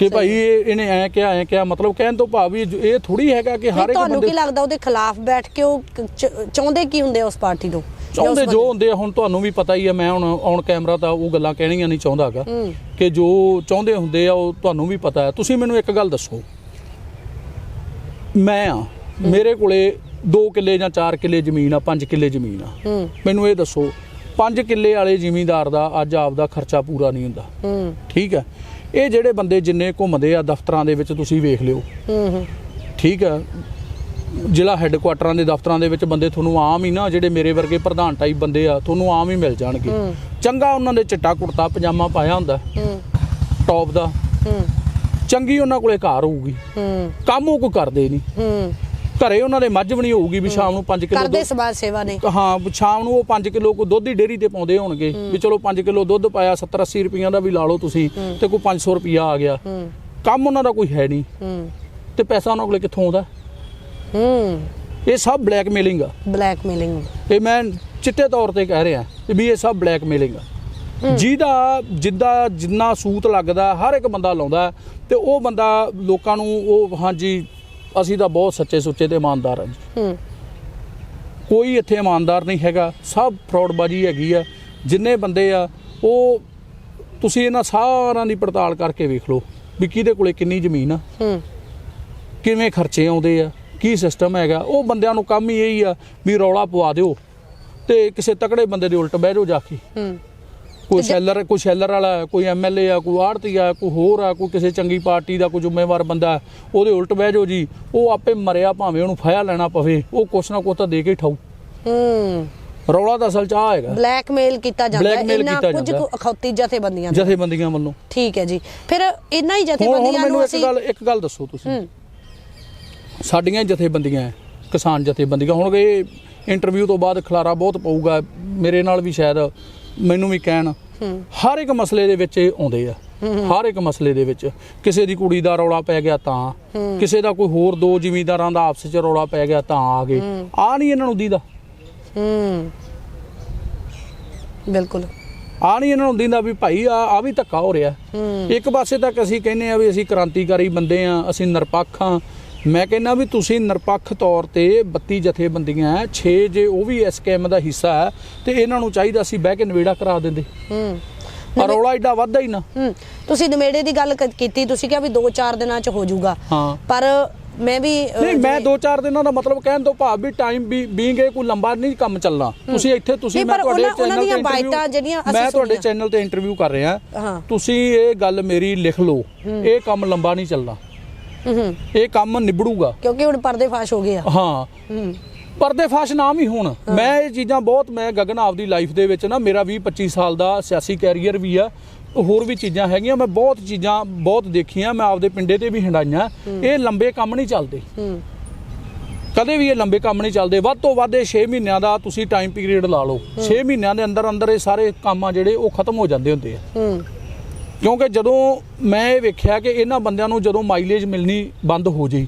ਕਿ ਭਾਈ ਇਹ ਇਹਨੇ ਐ ਕਿਹਾ ਐ ਕਿਹਾ ਮਤਲਬ ਕਹਿਣ ਤੋਂ ਭਾਵ ਵੀ ਇਹ ਥੋੜੀ ਹੈਗਾ ਕਿ ਹਰ ਇੱਕ ਤੁਹਾਨੂੰ ਬੰਦੇ ਕੀ ਲੱਗਦਾ ਉਹਦੇ ਖਿਲਾਫ ਬੈਠ ਕੇ ਉਹ ਚ- ਚਾਹੁੰਦੇ ਕੀ ਹੁੰਦੇ ਆ ਉਸ ਪਾਰਟੀ ਜਾਂ ਉਸ ਚਾਹੁੰਦੇ ਜੋ ਬੰਦੇ- ਹੁੰਦੇ ਆ ਹੁਣ ਤੁਹਾਨੂੰ ਵੀ ਪਤਾ ਹੀ ਆ ਮੈਂ ਹੁਣ ਔਨ ਕੈਮਰਾ ਤਾਂ ਉਹ ਗੱਲਾਂ ਕਹਿਣੀਆਂ ਨਹੀਂ ਚਾਹੁੰਦਾਗਾ। ਹੂੰ। ਕਿ ਜੋ ਚਾਹੁੰਦੇ ਹੁੰਦੇ ਆ ਉਹ ਤੁਹਾਨੂੰ ਵੀ ਪਤਾ ਹੈ। ਤੁਸੀਂ ਮੈਨੂੰ ਇੱਕ ਗੱਲ ਦੱਸੋ। ਮੈਂ ਆ ਮੇਰੇ ਕੋਲੇ 2 ਕਿੱਲੇ ਜਾਂ 4 ਕਿੱਲੇ ਜ਼ਮੀਨ ਆ 5 ਕਿੱਲੇ ਜ਼ਮੀਨ ਆ। ਹੂੰ। ਮੈਨੂੰ ਇਹ ਦੱਸੋ 5 ਕਿੱਲੇ ਵਾਲੇ ਜ਼ਿਮੀਂਦਾਰ ਦਾ ਅੱਜ ਆਪਦਾ ਖਰਚਾ ਪੂਰਾ ਨਹੀਂ ਹੁੰਦਾ। ਹੂੰ। ਠੀਕ ਹੈ। ਇਹ ਜਿਹੜੇ ਬੰਦੇ ਜਿੰਨੇ ਘੁੰਮਦੇ ਆ ਦਫ਼ਤਰਾਂ ਦੇ ਵਿੱਚ ਤੁਸੀਂ ਵੇਖ ਲਿਓ। ਹੂੰ ਹੂੰ। ਠੀਕ ਹੈ ਜ਼ਿਲ੍ਹਾ ਹੈੱਡਕੁਆਟਰਾਂ ਦੇ ਦਫ਼ਤਰਾਂ ਦੇ ਵਿੱਚ ਬੰਦੇ ਤੁਹਾਨੂੰ ਆਮ ਹੀ ਨਾ ਜਿਹੜੇ ਮੇਰੇ ਵਰਗੇ ਪ੍ਰਧਾਨ ਟਾਈਪ ਬੰਦੇ ਆ ਤੁਹਾਨੂੰ ਆਮ ਹੀ ਮਿਲ ਜਾਣਗੇ। ਚੰਗਾ ਉਹਨਾਂ ਦੇ ਚਿੱਟਾ ਕੁੜਤਾ ਪਜਾਮਾ ਪਾਇਆ ਹੁੰਦਾ। ਟੌਪ ਦਾ। ਚੰਗੀ ਉਹਨਾਂ ਕੋਲੇ ਕਾਰ ਹੋਊਗੀ। ਕੰਮ ਉਹ ਕੋਈ ਕਰਦੇ ਨਹੀਂ ਘਰੇ ਉਹਨਾਂ ਦੇ ਮੱਝ ਵੀ ਨਹੀਂ ਹੋਊਗੀ ਵੀ ਸ਼ਾਮ ਨੂੰ 5 ਕਿਲੋ ਕਰਦੇ ਸਮਾਜ ਸੇਵਾ ਨੇ। ਹਾਂ ਸ਼ਾਮ ਨੂੰ ਉਹ 5 ਕਿਲੋ ਕੋ ਦੁੱਧ ਦੀ ਡੇਰੀ ਤੇ ਪਾਉਂਦੇ ਹੋਣਗੇ। ਵੀ ਚਲੋ 5 ਕਿਲੋ ਦੁੱਧ ਪਾਇਆ 70 80 ਰੁਪਈਆਂ ਦਾ ਵੀ ਲਾ ਲਓ ਤੁਸੀਂ ਤੇ ਕੋਈ 500 ਰੁਪਈਆ ਆ ਗਿਆ। ਹੂੰ। ਕੰਮ ਉਹਨਾਂ ਦਾ ਕੋਈ ਹੈ ਨਹੀਂ। ਹੂੰ। ਤੇ ਪੈਸਾ ਉਹਨਾਂ ਕੋਲੇ ਕਿੱਥੋਂ ਆਉਂਦਾ? ਹੂੰ। ਇਹ ਸਭ ਬਲੈਕਮੇਲਿੰਗ ਆ। ਬਲੈਕਮੇਲਿੰਗ। ਇਹ ਮੈਂ ਚਿੱਟੇ ਤੌਰ ਤੇ ਕਹਿ ਰਿਹਾ ਵੀ ਇਹ ਸਭ ਬਲੈਕਮੇਲਿੰਗ ਆ। ਜਿਹਦਾ ਜਿੱਦਾਂ ਜਿੰਨਾ ਸੂਤ ਲੱਗਦਾ ਹਰ ਇੱਕ ਬੰਦਾ ਲਾਉਂਦਾ ਤੇ ਉਹ ਬੰਦਾ ਲੋਕਾਂ ਨੂੰ ਉਹ ਹਾਂਜੀ ਅਸੀਂ ਤਾਂ ਬਹੁਤ ਸੱਚੇ ਸੁੱਚੇ ਤੇ ਇਮਾਨਦਾਰ ਹਾਂ ਜੀ। ਹੂੰ। ਕੋਈ ਇੱਥੇ ਇਮਾਨਦਾਰ ਨਹੀਂ ਹੈਗਾ। ਸਭ ਫਰਾਡਬਾਜੀ ਹੈਗੀ ਆ। ਜਿੰਨੇ ਬੰਦੇ ਆ ਉਹ ਤੁਸੀਂ ਇਹਨਾਂ ਸਾਰਿਆਂ ਦੀ ਪੜਤਾਲ ਕਰਕੇ ਵੇਖ ਲਓ ਵੀ ਕਿਹਦੇ ਕੋਲੇ ਕਿੰਨੀ ਜ਼ਮੀਨ ਆ। ਹੂੰ। ਕਿਵੇਂ ਖਰਚੇ ਆਉਂਦੇ ਆ ਕੀ ਸਿਸਟਮ ਹੈਗਾ। ਉਹ ਬੰਦਿਆਂ ਨੂੰ ਕੰਮ ਹੀ ਇਹੀ ਆ ਵੀ ਰੌਲਾ ਪਵਾ ਦਿਓ ਤੇ ਕਿਸੇ ਤਕੜੇ ਬੰਦੇ ਦੇ ਉਲਟ ਬਹਿ ਜਾਓ ਜਾ ਕੇ। ਹੂੰ। ਕੋਈ ਸ਼ੈਲਰ ਕੋਈ ਸ਼ੈਲਰ ਵਾਲਾ ਕੋਈ ਐਮਐਲਏ ਆ ਕੋਈ ਆੜਤੀ ਆ ਕੋਈ ਹੋਰ ਆ ਕੋਈ ਕਿਸੇ ਚੰਗੀ ਪਾਰਟੀ ਦਾ ਕੋਈ ਜ਼ਿੰਮੇਵਾਰ ਬੰਦਾ ਉਹਦੇ ਉਲਟ ਬਹਿ ਜਾਓ ਜੀ। ਉਹ ਆਪੇ ਮਰਿਆ ਭਾਵੇਂ ਉਹਨੂੰ ਫਾਇਆ ਲੈਣਾ ਪਵੇ ਉਹ ਕੁਛ ਨਾ ਕੁਛ ਤਾਂ ਦੇ ਕੇ ਠਾਊ। ਹੂੰ। ਰੌਲਾ ਤਾਂ ਅਸਲ ਚ ਆ ਹੈਗਾ। ਬਲੈਕਮੇਲ ਕੀਤਾ ਜਾਂਦਾ ਹੈ ਇਹਨਾਂ ਕੁਝ ਅਖੌਤੀ ਜਥੇਬੰਦੀਆਂ। ਜਥੇਬੰਦੀਆਂ ਵੱਲੋਂ। ਠੀਕ ਹੈ ਜੀ। ਫਿਰ ਇਹਨਾਂ ਹੀ ਜਥੇਬੰਦੀਆਂ ਮੈਨੂੰ ਨੂੰ ਇੱਕ ਅਸੀਂ ਗੱਲ ਇੱਕ ਗੱਲ ਦੱਸੋ ਤੁਸੀਂ। ਸਾਡੀਆਂ ਜਥੇਬੰਦੀਆਂ ਕਿਸਾਨ ਜਥੇਬੰਦੀਆਂ। ਹੁਣ ਇਹ ਇੰਟਰਵਿਊ ਤੋਂ ਬਾਅਦ ਖਲਾਰਾ ਬਹੁਤ ਪਊਗਾ। ਮੇਰੇ ਨਾਲ ਵੀ ਸ਼ਾਇਦ ਮੈਨੂੰ ਵੀ ਕਹਿਣ ਹਰ ਇੱਕ ਮਸਲੇ ਦੇ ਵਿੱਚ ਇਹ ਆਉਂਦੇ ਆ। ਹਰ ਇੱਕ ਮਸਲੇ ਦੇ ਵਿੱਚ। ਕਿਸੇ ਦੀ ਕੁੜੀ ਦਾ ਰੌਲਾ ਪੈ ਗਿਆ ਤਾਂ ਕਿਸੇ ਦਾ ਕੋਈ ਹੋਰ ਦੋ ਜ਼ਿਮੀਂਦਾਰਾਂ ਦਾ ਆਪਸ ਵਿੱਚ ਰੌਲਾ ਪੈ ਗਿਆ ਤਾਂ ਆ ਗਏ। ਆ ਨਹੀਂ ਇਹਨਾਂ ਨੂੰ ਦੀਦਾ। ਹੂੰ। ਬਿਲਕੁਲ। ਆ ਨਹੀਂ ਇਹਨਾਂ ਨੂੰ ਦਿੰਦਾ ਵੀ ਭਾਈ ਆ ਆ ਵੀ ਧੱਕਾ ਹੋ ਰਿਹਾ। ਇੱਕ ਪਾਸੇ ਤੱਕ ਅਸੀਂ ਕਹਿੰਦੇ ਆ ਵੀ ਅਸੀਂ ਕ੍ਰਾਂਤੀਕਾਰੀ ਬੰਦੇ ਆ ਅਸੀਂ ਨਿਰਪੱਖ ਆ। ਮੈਂ ਕਹਿੰਦਾ ਵੀ ਤੁਸੀਂ ਨਿਰਪੱਖ ਤੌਰ ਤੇ 32 ਜਥੇਬੰਦੀਆਂ 6 ਜੇ ਉਹ ਵੀ ਇਸ ਸਕੈਮ ਦਾ ਹਿੱਸਾ ਹੈ ਤੇ ਇਹਨਾਂ ਨੂੰ ਚਾਹੀਦਾ ਸੀ ਬਹਿ ਕੇ ਨਵੇੜਾ ਕਰਾ ਦਿੰਦੇ। ਹੂੰ। ਪਰ ਰੌਲਾ ਐਡਾ ਵੱਧਦਾ ਹੀ ਨਾ। ਹੂੰ। ਤੁਸੀਂ ਨਵੇੜੇ ਦੀ ਗੱਲ ਕੀਤੀ ਤੁਸੀਂ ਕਿਹਾ ਵੀ 2-4 ਦਿਨਾਂ ਚ ਹੋ ਜਾਊਗਾ। ਹਾਂ। ਪਰ ਮੈਂ ਵੀ ਨਹੀਂ ਮੈਂ ਜਿਵੇਂ- 2-4 ਦਿਨਾਂ ਦਾ ਮਤਲਬ ਕਹਿਣ ਤੋਂ ਭਾਵ ਵੀ ਟਾਈਮ ਵੀ ਬੀਂਗ ਇਹ ਕੋਈ ਲੰਬਾ ਨਹੀਂ ਕੰਮ ਚੱਲਣਾ। ਤੁਸੀਂ ਇੱਥੇ ਤੁਸੀਂ ਮੈਂ ਤੁਹਾਡੇ ਚੈਨਲ ਤੇ ਬਾਈਟਾਂ interview- ਜਿਹੜੀਆਂ ਅਸੀਂ ਮੈਂ ਤੁਹਾਡੇ। ਚੈਨਲ ਤੇ ਇੰਟਰਵਿਊ ਕਰ ਰਿਹਾ। ਤੁਸੀਂ ਇਹ ਗੱਲ ਮੇਰੀ ਲਿਖ ਲਓ। ਇਹ ਕੰਮ ਲੰਬਾ ਨਹੀਂ ਚੱਲਣਾ। ਇਹ ਕੰਮ ਨਿਬੜੂਗਾ। ਕਿਉਂਕਿ ਹੁਣ ਪਰਦੇ ਫਾਸ਼ ਹੋ ਗਏ ਆ। ਹਾਂ। ਹੂੰ। ਪਰਦੇ ਫਾਸ਼ ਨਾਮ ਹੀ ਹੁਣ। ਮੈਂ ਇਹ ਚੀਜ਼ਾਂ ਬਹੁਤ ਮੈਂ ਗਗਨ ਆਪਦੀ ਲਾਈਫ ਦੇ ਵਿੱਚ ਨਾ ਮੇਰਾ 20 25 ਸਾਲ ਦਾ ਸਿਆਸੀ ਕੈਰੀਅਰ ਵੀ ਆ। ਹੋਰ ਵੀ ਚੀਜ਼ਾਂ ਹੈਗੀਆਂ ਮੈਂ ਬਹੁਤ ਚੀਜ਼ਾਂ ਬਹੁਤ ਦੇਖੀਆਂ ਮੈਂ ਆਪਦੇ ਪਿੰਡੇ ਤੇ ਵੀ ਹੰਡਾਈਆਂ। ਇਹ ਲੰਬੇ ਕੰਮ ਨਹੀਂ ਚੱਲਦੇ। ਕਦੇ ਵੀ ਇਹ ਲੰਬੇ ਕੰਮ ਨਹੀਂ ਚੱਲਦੇ। ਵੱਧ ਤੋਂ ਵੱਧ ਇਹ 6 ਮਹੀਨਿਆਂ ਦਾ ਤੁਸੀਂ ਟਾਈਮ ਪੀਰੀਅਡ ਲਾ ਲਓ। 6 ਮਹੀਨਿਆਂ ਦੇ ਅੰਦਰ ਅੰਦਰ ਇਹ ਸਾਰੇ ਕੰਮ ਆ ਜਿਹੜੇ ਉਹ ਖਤਮ ਹੋ ਜਾਂਦੇ ਹੁੰਦੇ ਆ। ਹੂੰ। ਕਿਉਂਕਿ ਜਦੋਂ ਮੈਂ ਇਹ ਵੇਖਿਆ ਕਿ ਇਹਨਾਂ ਬੰਦਿਆਂ ਨੂੰ ਜਦੋਂ ਮਾਈਲੇਜ ਮਿਲਣੀ ਬੰਦ ਹੋ ਜਾਈ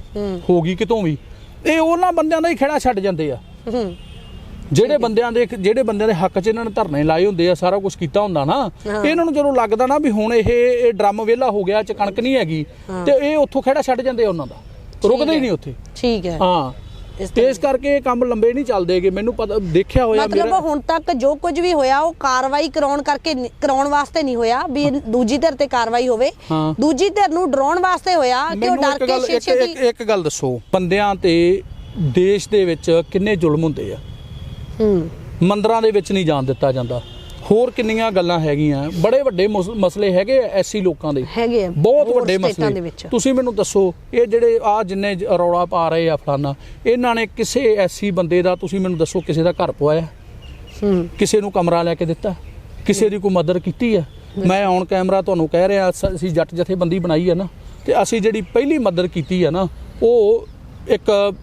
ਹੋ। ਗਈ ਕਿਤੋਂ ਵੀ ਇਹ ਉਹਨਾਂ ਬੰਦਿਆਂ ਦਾ ਹੀ ਖੇੜਾ ਛੱਡ ਜਾਂਦੇ ਆ। ਜਿਹੜੇ ਬੰਦਿਆਂ ਦੇ ਜਿਹੜੇ ਬੰਦਿਆਂ ਦੇ ਹੱਕ 'ਚ ਇਹਨਾਂ ਨੇ ਧਰਨੇ ਲਾਏ ਹੁੰਦੇ ਆ ਸਾਰਾ ਕੁਝ ਕੀਤਾ ਹੁੰਦਾ ਨਾ। ਇਹਨਾਂ ਨੂੰ ਜਦੋਂ ਲੱਗਦਾ ਨਾ ਵੀ ਹੁਣ ਇਹ ਇਹ ਡਰਮ ਵਿਹਲਾ ਹੋ ਗਿਆ ਚ ਕਣਕ ਨਹੀਂ ਹੈਗੀ ਤੇ ਇਹ ਉੱਥੋਂ ਖੇੜਾ ਛੱਡ ਜਾਂਦੇ ਆ ਉਹਨਾਂ ਦਾ ਰੁਕਦੇ ਹੀ। ਨਹੀਂ ਉੱਥੇ। ਠੀਕ ਹੈ। ਹਾਂ। ਤੇ ਇਸ ਕਰਕੇ ਇਹ ਕੰਮ ਲੰਬੇ ਨਹੀਂ ਚੱਲਦੇਗੇ ਮੈਨੂੰ ਪਤਾ ਦੇਖਿਆ ਹੋਇਆ ਮਤਲਬ ਹੁਣ ਤੱਕ ਜੋ ਕੁਝ ਵੀ ਹੋਇਆ ਉਹ ਕਾਰਵਾਈ ਕਰਾਉਣ ਕਰਕੇ ਕਰਾਉਣ ਵਾਸਤੇ ਨਹੀਂ ਹੋਇਆ ਵੀ ਦੂਜੀ ਧਿਰ ਤੇ ਕਾਰਵਾਈ ਹੋਵੇ। ਦੂਜੀ ਧਿਰ ਨੂੰ ਡਰਾਉਣ ਵਾਸਤੇ ਹੋਇਆ ਕਿ ਉਹ ਡਰ ਕੇ ਛੇਤੀ ਇੱਕ- ਇੱਕ ਗੱਲ ਦੱਸੋ ਬੰਦਿਆਂ ਤੇ ਦੇਸ਼ ਦੇ ਵਿੱਚ ਕਿੰਨੇ ਜ਼ੁਲਮ ਹੁੰਦੇ ਆ? ਹੂੰ। ਮੰਦਰਾਂ ਦੇ ਵਿੱਚ ਨਹੀਂ ਜਾਣ ਦਿੱਤਾ ਜਾਂਦਾ। ਹੋਰ ਕਿੰਨੀਆਂ ਗੱਲਾਂ ਹੈਗੀਆਂ? ਬੜੇ ਵੱਡੇ ਮੁਸ- ਮਸਲੇ ਹੈਗੇ ਐਸੀ ਲੋਕਾਂ ਦੇ। ਹੈਗੇ ਆ। ਬਹੁਤ ਵੱਡੇ ਮਸਲੇ। ਤੁਸੀਂ ਮੈਨੂੰ ਦੱਸੋ ਇਹ ਜਿਹੜੇ ਆ ਜਿੰਨੇ ਰੌਲਾ ਪਾ ਰਹੇ ਆ ਫਲਾਨਾ ਇਹਨਾਂ ਨੇ ਕਿਸੇ ਐਸੀ ਬੰਦੇ ਦਾ ਤੁਸੀਂ ਮੈਨੂੰ ਦੱਸੋ ਕਿਸੇ ਦਾ ਘਰ ਪਵਾਇਆ? ਕਿਸੇ ਨੂੰ ਕਮਰਾ ਲੈ ਕੇ ਦਿੱਤਾ? ਕਿਸੇ ਦੀ ਕੋਈ ਮਦਦ ਕੀਤੀ ਹੈ। ਮੈਂ ਔਨ ਕੈਮਰਾ ਤੁਹਾਨੂੰ ਕਹਿ ਰਿਹਾ ਅਸੀਂ ਜੱਟ ਜਥੇਬੰਦੀ ਬਣਾਈ ਹੈ ਨਾ ਤੇ ਅਸੀਂ ਜਿਹੜੀ ਪਹਿਲੀ ਮਦਦ ਕੀਤੀ ਹੈ ਨਾ ਉਹ ਇੱਕ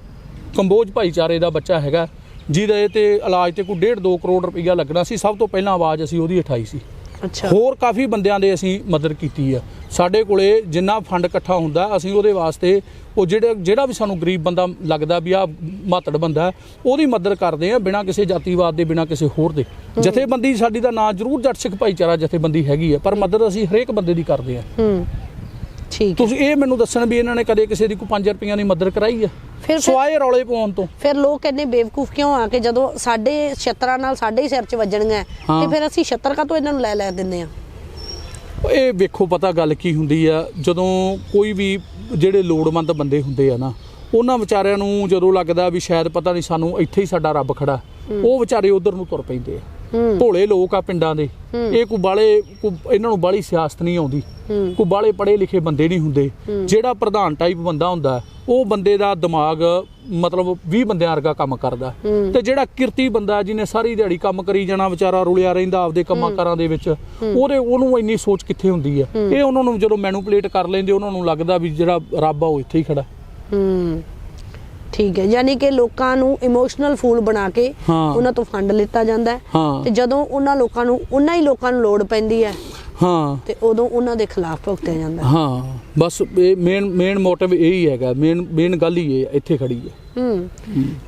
ਕੰਬੋਜ ਭਾਈਚਾਰੇ ਦਾ ਬੱਚਾ ਹੈਗਾ। ਜਿਹਦੇ ਤੇ ਇਲਾਜ ਤੇ ਕੋਈ 1.5 2 ਕਰੋੜ ਰੁਪਈਆ ਲੱਗਣਾ ਸੀ। ਸਭ ਤੋਂ ਪਹਿਲਾਂ ਆਵਾਜ਼ ਅਸੀਂ ਉਹਦੀ ਉਠਾਈ ਸੀ। ਅੱਛਾ। ਹੋਰ ਕਾਫੀ ਬੰਦਿਆਂ ਦੇ ਅਸੀਂ ਮਦਦ ਕੀਤੀ ਆ। ਸਾਡੇ ਕੋਲੇ ਜਿੰਨਾ ਫੰਡ ਇਕੱਠਾ ਹੁੰਦਾ ਅਸੀਂ ਉਹਦੇ ਵਾਸਤੇ ਉਹ ਜਿਹੜੇ ਜਿਹੜਾ ਵੀ ਸਾਨੂੰ ਗਰੀਬ ਬੰਦਾ ਲੱਗਦਾ ਵੀ ਆ ਮਾਤੜ ਬੰਦਾ ਉਹਦੀ ਮਦਦ ਕਰਦੇ ਆ ਬਿਨਾਂ ਕਿਸੇ ਜਾਤੀਵਾਦ ਦੇ ਬਿਨਾਂ ਕਿਸੇ ਹੋਰ ਦੇ। ਜਥੇਬੰਦੀ ਸਾਡੀ ਦਾ ਨਾਂ ਜ਼ਰੂਰ ਜੱਟ ਸਿੱਖ ਭਾਈਚਾਰਾ ਜਥੇਬੰਦੀ ਹੈਗੀ ਆ ਪਰ ਮਦਦ ਅਸੀਂ ਹਰੇਕ ਬੰਦੇ ਦੀ ਕਰਦੇ ਆ। ਹੂੰ। ਠੀਕ। ਤੁਸੀਂ ਇਹ ਮੈਨੂੰ ਦੱਸਣ ਵੀ ਇਹਨਾਂ ਨੇ ਕਦੇ ਕਿਸੇ ਦੀ ਕੋਈ 5 ਰੁਪਈਆਂ ਦੀ ਮਦਦ ਕਰਾਈ ਆ? ਫਿਰ ਸਵਾਏ ਰੌਲੇ ਪਾਉਣ ਤੋਂ। ਫਿਰ ਲੋਕ ਇੰਨੇ ਬੇਵਕੂਫ ਕਿਉਂ ਆ ਕਿ ਜਦੋਂ ਸਾਡੇ ਛੱਤਰਾਂ ਨਾਲ ਸਾਡੇ ਹੀ ਸਿਰ 'ਚ ਵੱਜਣੀਆਂ ਹਾਂ। ਤੇ ਫਿਰ ਅਸੀਂ ਛੱਤਰ ਕਾ ਤੋਂ ਇਹਨਾਂ ਨੂੰ ਲੈ ਲੈ ਦਿੰਦੇ ਆ? ਇਹ ਵੇਖੋ ਪਤਾ ਗੱਲ ਕੀ ਹੁੰਦੀ ਆ ਜਦੋਂ ਕੋਈ ਵੀ ਜਿਹੜੇ ਲੋੜਵੰਦ ਬੰਦੇ ਹੁੰਦੇ ਆ ਨਾ ਉਹਨਾਂ ਵਿਚਾਰਿਆਂ ਨੂੰ ਜਦੋਂ ਲੱਗਦਾ ਵੀ ਸ਼ਾਇਦ ਪਤਾ ਨਹੀਂ ਸਾਨੂੰ ਇੱਥੇ ਹੀ ਸਾਡਾ ਰੱਬ ਖੜਾ ਉਹ ਵਿਚਾਰੇ ਉਧਰ ਨੂੰ ਤੁਰ ਪੈਂਦੇ ਆ। ਭੋਲੇ ਲੋਕ ਆ ਪਿੰਡਾਂ ਦੇ ਇਹ ਕੋਈ ਬਾਲੇ ਇਹਨਾਂ ਨੂੰ ਬਾਲੀ ਸਿਆਸਤ ਨਹੀਂ ਆਉਂਦੀ। ਕੋਈ ਬਾਲੇ ਪੜ੍ਹੇ ਲਿਖੇ ਬੰਦੇ ਨਹੀਂ ਹੁੰਦੇ। ਜਿਹੜਾ ਪ੍ਰਧਾਨ ਟਾਈਪ ਬੰਦਾ ਹੁੰਦਾ ਉਹ ਬੰਦੇ ਦਾ ਦਿਮਾਗ ਮਤਲਬ 20 ਬੰਦਿਆਂ ਵਰਗਾ ਕੰਮ ਕਰਦਾ। ਤੇ ਜਿਹੜਾ ਕਿਰਤੀ ਬੰਦਾ ਜਿਹਨੇ ਸਾਰੀ ਦਿਹਾੜੀ ਕੰਮ ਕਰੀ ਜਾਣਾ ਵਿਚਾਰਾ ਰੁਲਿਆ ਰਹਿੰਦਾ ਆਪਦੇ ਕੰਮਾਂ ਕਾਰਾਂ ਦੇ ਵਿੱਚ ਉਹਦੇ ਉਹਨੂੰ ਇੰਨੀ ਸੋਚ ਕਿੱਥੇ ਹੁੰਦੀ ਹੈ? ਇਹ ਉਹਨਾਂ ਨੂੰ ਜਦੋਂ ਮੈਨੂਪਲੇਟ ਕਰ ਲੈਂਦੇ ਉਹਨਾਂ ਨੂੰ ਲੱਗਦਾ ਵੀ ਜਿਹੜਾ ਰੱਬ ਆ ਉਹ ਇੱਥੇ ਹੀ ਖੜਾ। ਹੂੰ। ਠੀਕ ਹੈ ਯਾਨੀ ਕਿ ਲੋਕਾਂ ਨੂੰ ਇਮੋਸ਼ਨਲ ਫੂਲ ਬਣਾ ਕੇ। ਉਹਨਾਂ ਤੋਂ ਫੰਡ ਲਿੱਤਾ ਜਾਂਦਾ ਹਾਂ। ਤੇ ਜਦੋਂ ਉਹਨਾਂ ਲੋਕਾਂ ਨੂੰ ਉਹਨਾਂ ਹੀ ਲੋਕਾਂ ਨੂੰ ਲੋੜ ਪੈਂਦੀ ਹੈ ਹਾਂ। ਤੇ ਉਦੋਂ ਉਹਨਾਂ ਦੇ ਖਿਲਾਫ ਭੁਗਤਿਆ ਜਾਂਦਾ ਹੈ। ਹਾਂ ਬਸ ਇਹ ਮੇਨ ਮੇਨ ਮੋਟਿਵ ਇਹੀ ਹੈਗਾ ਮੇਨ ਮੇਨ ਗੱਲ ਹੀ ਇਹ ਇੱਥੇ ਖੜੀ ਹੈ। ਹੂੰ।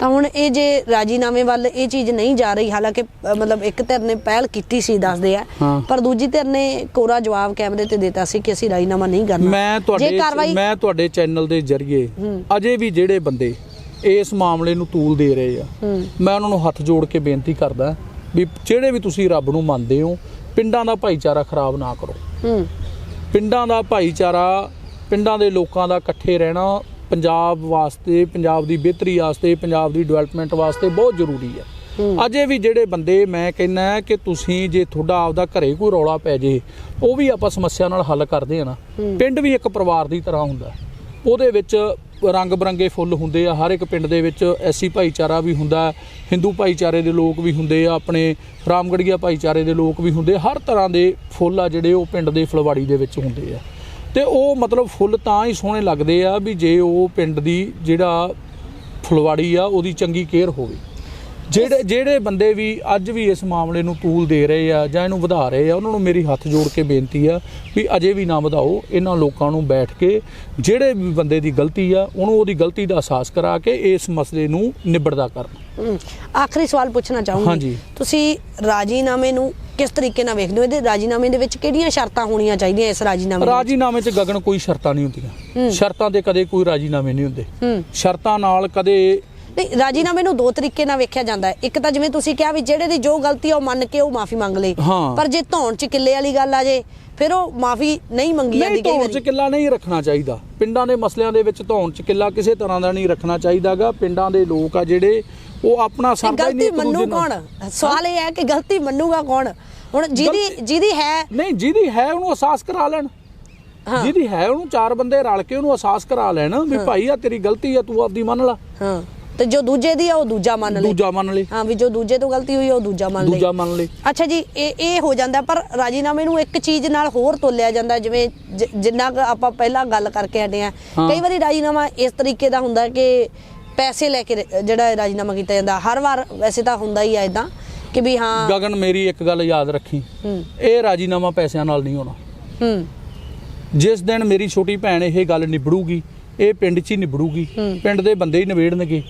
ਤਾਂ ਹੁਣ ਇਹ ਜੇ ਰਾਜੀਨਾਮੇ ਵੱਲ ਇਹ ਚੀਜ਼ ਨਹੀਂ ਜਾ ਰਹੀ ਹਾਲਾਂਕਿ ਮਤਲਬ ਇੱਕ ਧਿਰ ਨੇ ਪਹਿਲ ਕੀਤੀ ਸੀ ਦੱਸਦੇ ਆ। ਹਾਂ। ਪਰ ਦੂਜੀ ਧਿਰ ਨੇ ਕੋਰਾ ਜਵਾਬ ਕੈਮਰੇ ਤੇ ਦਿੱਤਾ ਸੀ ਕਿ ਅਸੀਂ ਰਾਜੀਨਾਮਾ ਨਹੀਂ ਕਰਨਾ। ਮੈਂ ਤੁਹਾਡੇ ਮੈਂ ਤੁਹਾਡੇ ਚੈਨਲ ਦੇ ਜ਼ਰੀਏ ਹੂੰ। ਅਜੇ ਵੀ ਜਿਹੜੇ ਬੰਦੇ ਇਸ ਮਾਮਲੇ ਨੂੰ ਤੂਲ ਦੇ ਰਹੇ ਆ ਹੂੰ। ਮੈਂ ਉਹਨਾਂ ਨੂੰ ਹੱਥ ਜੋੜ ਕੇ ਬੇਨਤੀ ਕਰਦਾ ਵੀ ਜਿਹੜੇ ਵੀ ਤੁਸੀਂ ਰੱਬ ਨੂੰ ਮੰਨਦੇ ਹੋ ਪਿੰਡਾਂ ਦਾ ਭਾਈਚਾਰਾ ਖਰਾਬ ਨਾ ਕਰੋ। ਹੂੰ ਪਿੰਡਾਂ ਦਾ ਭਾਈਚਾਰਾ ਪਿੰਡਾਂ ਦੇ ਲੋਕਾਂ ਦਾ ਇਕੱਠੇ ਰਹਿਣਾ ਪੰਜਾਬ ਵਾਸਤੇ ਪੰਜਾਬ ਦੀ ਬਿਹਤਰੀ ਵਾਸਤੇ ਪੰਜਾਬ ਦੀ ਡਿਵੈਲਪਮੈਂਟ ਵਾਸਤੇ ਬਹੁਤ ਜ਼ਰੂਰੀ ਹੈ। ਅਜੇ ਵੀ ਜਿਹੜੇ ਬੰਦੇ ਮੈਂ ਕਹਿੰਦਾ ਕਿ ਤੁਸੀਂ ਜੇ ਤੁਹਾਡਾ ਆਪਦਾ ਘਰੇ ਕੋਈ ਰੌਲਾ ਪੈ ਜੇ ਉਹ ਵੀ ਆਪਾਂ ਸਮੱਸਿਆ ਨਾਲ ਹੱਲ ਕਰਦੇ ਆ ਨਾ। ਪਿੰਡ ਵੀ ਇੱਕ ਪਰਿਵਾਰ ਦੀ ਤਰ੍ਹਾਂ ਹੁੰਦਾ ਉਹਦੇ ਵਿੱਚ ਰੰਗ ਬਰੰਗੇ ਫੁੱਲ ਹੁੰਦੇ ਆ, ਹਰ ਇੱਕ ਪਿੰਡ ਦੇ ਵਿੱਚ ਐਸੀ ਭਾਈਚਾਰਾ ਵੀ ਹੁੰਦਾ ਹਿੰਦੂ ਭਾਈਚਾਰੇ ਦੇ ਲੋਕ ਵੀ ਹੁੰਦੇ ਆ, ਆਪਣੇ ਰਾਮਗੜੀਆ ਭਾਈਚਾਰੇ ਦੇ ਲੋਕ ਵੀ ਹੁੰਦੇ ਹਰ ਤਰ੍ਹਾਂ ਦੇ ਫੁੱਲ ਆ ਜਿਹੜੇ ਉਹ ਪਿੰਡ ਦੇ ਫੁਲਵਾੜੀ ਦੇ ਵਿੱਚ ਹੁੰਦੇ ਆ। ਤੇ ਉਹ ਮਤਲਬ ਫੁੱਲ ਤਾਂ ਹੀ ਸੋਹਣੇ ਲੱਗਦੇ ਆ ਵੀ ਜੇ ਉਹ ਪਿੰਡ ਦੀ ਜਿਹੜਾ ਫੁਲਵਾੜੀ ਆ, ਉਹਦੀ ਚੰਗੀ ਕੇਅਰ ਹੋਵੇ। ਜਿਹੜੇ ਜਿਹੜੇ ਬੰਦੇ ਵੀ ਅੱਜ ਵੀ ਇਸ ਮਾਮਲੇ ਨੂੰ ਤੂਲ ਦੇ ਰਹੇ ਆ ਜਾਂ ਇਹਨੂੰ ਵਧਾ ਰਹੇ ਆ ਉਹਨਾਂ ਨੂੰ ਮੇਰੀ ਹੱਥ ਜੋੜ ਕੇ ਬੇਨਤੀ ਆ ਵੀ ਅਜੇ ਵੀ ਨਾ ਵਧਾਓ ਇਹਨਾਂ ਲੋਕਾਂ ਨੂੰ ਬੈਠ ਕੇ ਜਿਹੜੇ ਵੀ ਬੰਦੇ ਦੀ ਗਲਤੀ ਆ ਉਹਨੂੰ ਉਹਦੀ ਗਲਤੀ ਦਾ ਅਹਿਸਾਸ ਕਰਾ ਕੇ ਇਸ ਮਸਲੇ ਨੂੰ ਨਿਬੜਦਾ ਕਰਨ। ਆਖਰੀ ਸਵਾਲ ਪੁੱਛਣਾ ਚਾਹੂੰਗੀ। ਤੁਸੀਂ ਰਾਜੀਨਾਮੇ ਨੂੰ ਕਿਸ ਤਰੀਕੇ ਨਾਲ ਵੇਖਦੇ ਹੋ? ਇਹਦੇ ਰਾਜੀਨਾਮੇ ਦੇ ਵਿੱਚ ਕਿਹੜੀਆਂ ਸ਼ਰਤਾਂ ਹੋਣੀਆਂ ਚਾਹੀਦੀਆਂ ਇਸ ਰਾਜੀਨਾਮੇ ਵਿੱਚ? ਰਾਜੀਨਾਮੇ 'ਚ ਗਗਨ ਕੋਈ ਸ਼ਰਤਾਂ ਨਹੀਂ ਹੁੰਦੀਆਂ। ਸ਼ਰਤਾਂ ਦੇ ਕਦੇ ਕੋਈ ਰਾਜੀਨਾਮੇ ਨਹੀਂ ਹੁੰਦੇ। ਸ਼ਰਤਾਂ ਨਾਲ ਕਦੇ ਨਹੀਂ ਰਾਜੀਨਾਮੇ ਨੂੰ ਦੋ ਤਰੀਕੇ ਨਾਲ ਵੇਖਿਆ ਜਾਂਦਾ ਹੈ। ਇੱਕ ਤਾਂ ਜਿਵੇਂ ਤੁਸੀਂ ਕਿਹਾ ਵੀ ਜਿਹੜੇ ਦੀ ਜੋ ਗਲਤੀ ਆ ਉਹ ਮੰਨ ਕੇ ਉਹ ਮਾਫੀ ਮੰਗ ਲੇ। ਹਾਂ। ਪਰ ਜੇ ਧੌਣ ਚ ਕਿੱਲੇ ਵਾਲੀ ਗੱਲ ਆ ਜੇ ਫਿਰ ਉਹ ਮਾਫੀ ਨਹੀਂ ਮੰਗੀ ਜਾਂਦੀ ਨਹੀਂ ਕਈ ਧੌਣ 'ਚ ਵਾਰੀ। ਕਿੱਲਾ ਨਹੀਂ ਰੱਖਣਾ ਚਾਹੀਦਾ। ਪਿੰਡਾਂ ਦੇ ਮਸਲਿਆਂ ਦੇ ਵਿੱਚ ਧੌਣ 'ਚ ਕਿੱਲਾ ਕਿਸੇ ਤਰ੍ਹਾਂ ਦਾ ਨਹੀਂ ਰੱਖਣਾ ਚਾਹੀਦਾਗਾ ਪਿੰਡਾਂ ਦੇ ਲੋਕ ਆ ਜਿਹੜੇ ਉਹ ਆਪਣਾ ਤੇ ਸਰਦਾ ਹੀ ਗਲਤੀ ਨਹੀਂ ਇੱਕ ਮੰਨੂ ਦੂਜੇ ਨਾਲ। ਕੌਣ? ਸਵਾਲ ਇਹ ਹੈ ਕਿ ਗਲਤੀ ਮੰਨੂਗਾ ਕੌਣ? ਹੁਣ ਜਿਹਦੀ ਜਿਹਦੀ ਹੈ ਨਹੀਂ ਜਿਹਦੀ ਹੈ ਉਹਨੂੰ ਅਹਿਸਾਸ ਕਰਾ ਲੈਣ। ਹਾਂ। ਜਿਹਦੀ ਹੈ ਉਹਨੂੰ ਚਾਰ ਬੰਦੇ ਰਲ ਕੇ ਉਹਨੂੰ ਅਹਿਸਾਸ ਕਰਾ ਲੈਣ ਵੀ ਭਾਈ ਆ ਤੇਰੀ ਗਲਤੀ ਆ ਤੂੰ ਆਪਦੀ ਮੰਨ ਲਾ। ਹਾਂ। ਤੇ ਜੋ ਦੂਜੇ ਦੀ ਆ ਉਹ ਦੂਜਾ ਮੰਨ ਲੇ ਦੂਜਾ ਮੰਨ ਲੈ ਹਾਂ ਵੀ ਜੋ ਦੂਜੇ ਤੋਂ ਗਲਤੀ ਹੋਈ ਉਹ ਦੂਜਾ ਮੰਨ ਲੇ ਦੂਜਾ ਮੰਨ ਲੈ ਅੱਛਾ ਜੀ ਇਹ ਇਹ ਹੋ ਜਾਂਦਾ ਪਰ ਰਾਜੀਨਾਮੇ ਨੂੰ ਇੱਕ ਚੀਜ਼ ਨਾਲ ਹੋਰ ਤੋਲਿਆ ਜਾਂਦਾ ਜਿਵੇਂ ਜਿੰਨਾ ਆਪਾਂ ਪਹਿਲਾਂ ਗੱਲ ਕਰਕੇ ਹਟੇ ਆ। ਕਈ ਵਾਰੀ ਰਾਜੀਨਾਮਾ ਇਸ ਤਰੀਕੇ ਦਾ ਹੁੰਦਾ ਕਿ ਪੈਸੇ ਲੈ ਕੇ ਜਿਹੜਾ ਰਾਜੀਨਾਮਾ ਕੀਤਾ ਜਾਂਦਾ ਹਰ ਵਾਰ ਵੈਸੇ ਤਾਂ ਹੁੰਦਾ ਹੀ ਆ ਇਦਾਂ ਕਿ ਵੀ ਹਾਂ। ਗਗਨ ਮੇਰੀ ਇੱਕ ਗੱਲ ਯਾਦ ਰੱਖੀ। ਇਹ ਰਾਜੀਨਾਮਾ ਪੈਸਿਆਂ ਨਾਲ ਨਹੀਂ ਹੋਣਾ। ਹੂੰ। ਜਿਸ ਦਿਨ ਮੇਰੀ ਛੋਟੀ ਭੈਣ ਇਹ ਗੱਲ ਨਿਬੜੂਗੀ ਇਹ ਪਿੰਡ 'ਚ ਹੀ ਨਿਬੜੂਗੀ। ਪਿੰਡ ਦੇ ਬੰਦੇ ਹੀ ਨਿਬੇੜਨਗੇ।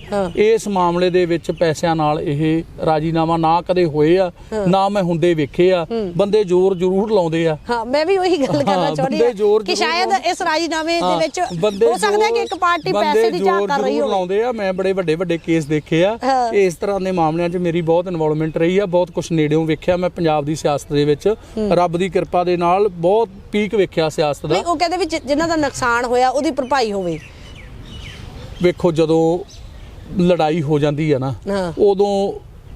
ਇਸ ਮਾਮਲੇ ਦੇ ਵਿੱਚ ਪੈਸਿਆਂ ਨਾਲ ਇਹ ਰਾਜੀਨਾਮਾ ਨਾ ਕਦੇ ਹੋਏ ਆ। ਨਾ ਮੈਂ ਹੁੰਦੇ ਵੇਖੇ ਆ ਬੰਦੇ ਜ਼ੋਰ ਜ਼ਰੂਰ ਲਾਉਂਦੇ ਆ ਹਾਂ ਮੈਂ ਵੀ ਉਹੀ ਗੱਲ ਕਰਨਾ ਚਾਹੁੰਦੀ ਜ਼ੋਰ ਕਿ ਸ਼ਾਇਦ। ਇਸ ਰਾਜੀਨਾਮੇ ਦੇ ਵਿੱਚ ਹੋ ਸਕਦਾ ਕਿ ਇੱਕ ਪਾਰਟੀ ਪੈਸੇ ਦੀ ਚਾਹ ਕਰ ਰਹੀ ਹੋਵੇ ਲਾਉਂਦੇ ਆ ਮੈਂ ਬੜੇ ਵੱਡੇ ਵੱਡੇ ਕੇਸ ਦੇਖੇ ਆ। ਇਸ ਤਰ੍ਹਾਂ ਦੇ ਮਾਮਲਿਆਂ 'ਚ ਮੇਰੀ ਬਹੁਤ ਇਨਵੋਲਵਮੈਂਟ ਰਹੀ ਆ ਬਹੁਤ ਕੁਝ ਨੇੜਿਓਂ ਵੇਖਿਆ ਮੈਂ ਪੰਜਾਬ ਦੀ ਸਿਆਸਤ ਦੇ ਵਿੱਚ ਰੱਬ ਦੀ ਕਿਰਪਾ ਦੇ ਨਾਲ ਬਹੁਤ ਪੀਕ ਵੇਖਿਆ ਸਿਆਸਤ ਦਾ ਨਹੀਂ ਉਹ ਕਹਿੰਦੇ ਵੀ ਜਿਨ੍ਹਾਂ ਦਾ ਨੁਕਸਾਨ ਹੋਇਆ ਉਹਦੀ ਭਰਪਾਈ ਹੋਵੇ ਵੇਖੋ ਜਦੋਂ ਲੜਾਈ ਹੋ ਜਾਂਦੀ ਆ ਨਾ ਹਾਂ। ਉਦੋਂ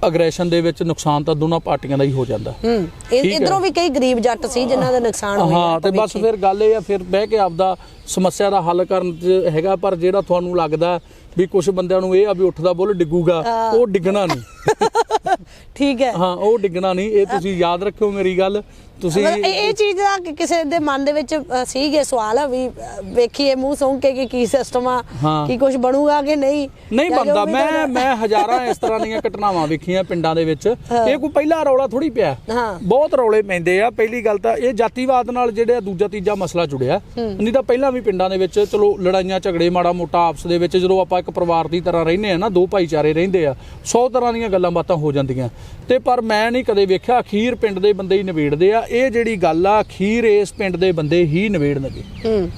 ਅਗਰੈਸ਼ਨ ਦੇ ਵਿੱਚ ਨੁਕਸਾਨ ਤਾਂ ਦੋਨਾਂ ਪਾਰਟੀਆਂ ਦਾ ਹੀ ਹੋ ਜਾਂਦਾ ਹੂੰ ਠੀਕ ਹੈ। ਇਧਰੋਂ ਵੀ ਕਈ ਗਰੀਬ ਜੱਟ ਸੀ ਜਿਨ੍ਹਾਂ ਦਾ ਨੁਕਸਾਨ ਹੋਇਆ ਹਾਂ ਤੇ ਬਸ। ਫਿਰ ਗੱਲ ਇਹ ਆ ਫਿਰ ਬਹਿ ਕੇ ਆਪਦਾ ਸਮੱਸਿਆ ਦਾ ਹੱਲ ਕਰਨ ਚ ਹੈਗਾ ਪਰ ਜਿਹੜਾ ਤੁਹਾਨੂੰ ਲੱਗਦਾ ਵੀ ਕੁਝ ਬੰਦਿਆਂ ਨੂੰ ਇਹ ਆ ਵੀ ਉੱਠਦਾ ਬੁੱਲ ਡਿੱਗੂਗਾ ਹਾਂ। ਉਹ ਡਿੱਗਣਾ ਨਹੀਂ *laughs* ਠੀਕ ਹੈ ਹਾਂ ਉਹ ਡਿੱਗਣਾ ਨਹੀਂ ਇਹ ਤੁਸੀਂ ਯਾਦ ਰੱਖਿਓ ਮੇਰੀ ਗੱਲ ਤੁਸੀਂ ਮਤਲਬ ਇਹ ਇਹ ਚੀਜ਼ ਦਾ ਕਿ ਕਿਸੇ ਦੇ ਮਨ ਦੇ ਵਿੱਚ ਅ, ਸੀਗੇ ਸਵਾਲ ਵੀ ਅ, ਵੇਖੀਏ ਮੂੰਹ ਸੁੰਘ ਕੇ ਕਿ ਕੀ ਸਿਸਟਮ ਆ ਹਾਂ। ਕੀ ਕੁਝ ਬਣੂਗਾ ਕਿ ਨਹੀਂ। ਨਹੀਂ ਜਾਂ ਜੋ ਬੰਦਾ ਵੀ ਮੈਂ ਤੁਹਾਡਾ- ਮੈਂ ਹਜ਼ਾਰਾਂ ਇਸ ਤਰ੍ਹਾਂ ਦੀਆਂ ਘਟਨਾਵਾਂ ਵੇਖੀਆਂ ਪਿੰਡਾਂ ਦੇ ਵਿੱਚ। ਇਹ ਕੋਈ ਪਹਿਲਾ ਰੌਲਾ ਥੋੜੀ ਪਿਆ। ਹਾਂ। ਬਹੁਤ ਰੌਲੇ ਪੈਂਦੇ ਆ। ਪਹਿਲੀ ਗੱਲ ਤਾਂ ਇਹ ਜਾਤੀਵਾਦ ਨਾਲ ਜਿਹੜਾ ਦੂਜਾ ਤੀਜਾ ਮਸਲਾ ਜੁੜਿਆ। ਨਹੀਂ ਤਾਂ ਪਹਿਲਾਂ ਵੀ ਪਿੰਡਾਂ ਦੇ ਵਿੱਚ ਚਲੋ ਲੜਾਈਆਂ ਝਗੜੇ ਮਾੜਾ ਮੋਟਾ ਆਪਸ ਦੇ ਵਿੱਚ ਜਦੋਂ ਆਪਾਂ ਇੱਕ ਪਰਿਵਾਰ ਦੀ ਤਰ੍ਹਾਂ ਰਹਿੰਦੇ ਆ ਨਾ ਦੋ ਭਾਈਚਾਰੇ ਰਹਿੰਦੇ ਆ 100 ਤਰ੍ਹਾਂ ਦੀਆਂ ਗੱਲਾਂ ਬਾਤਾਂ ਹੋ ਜਾਂਦੀਆਂ। ਤੇ ਪਰ ਮੈਂ ਨਹੀਂ ਕਦੇ ਵੇਖਿਆ ਅਖੀਰ ਪਿੰਡ ਦੇ ਬੰਦੇ ਹੀ ਨਿਬੇੜਦੇ ਆ। ਇਹ ਜਿਹੜੀ ਗੱਲ ਆ ਅਖੀਰ ਇਸ ਪਿੰਡ ਦੇ ਬੰਦੇ ਹੀ ਨਿਬੇੜਨਗੇ। ਹੂੰ।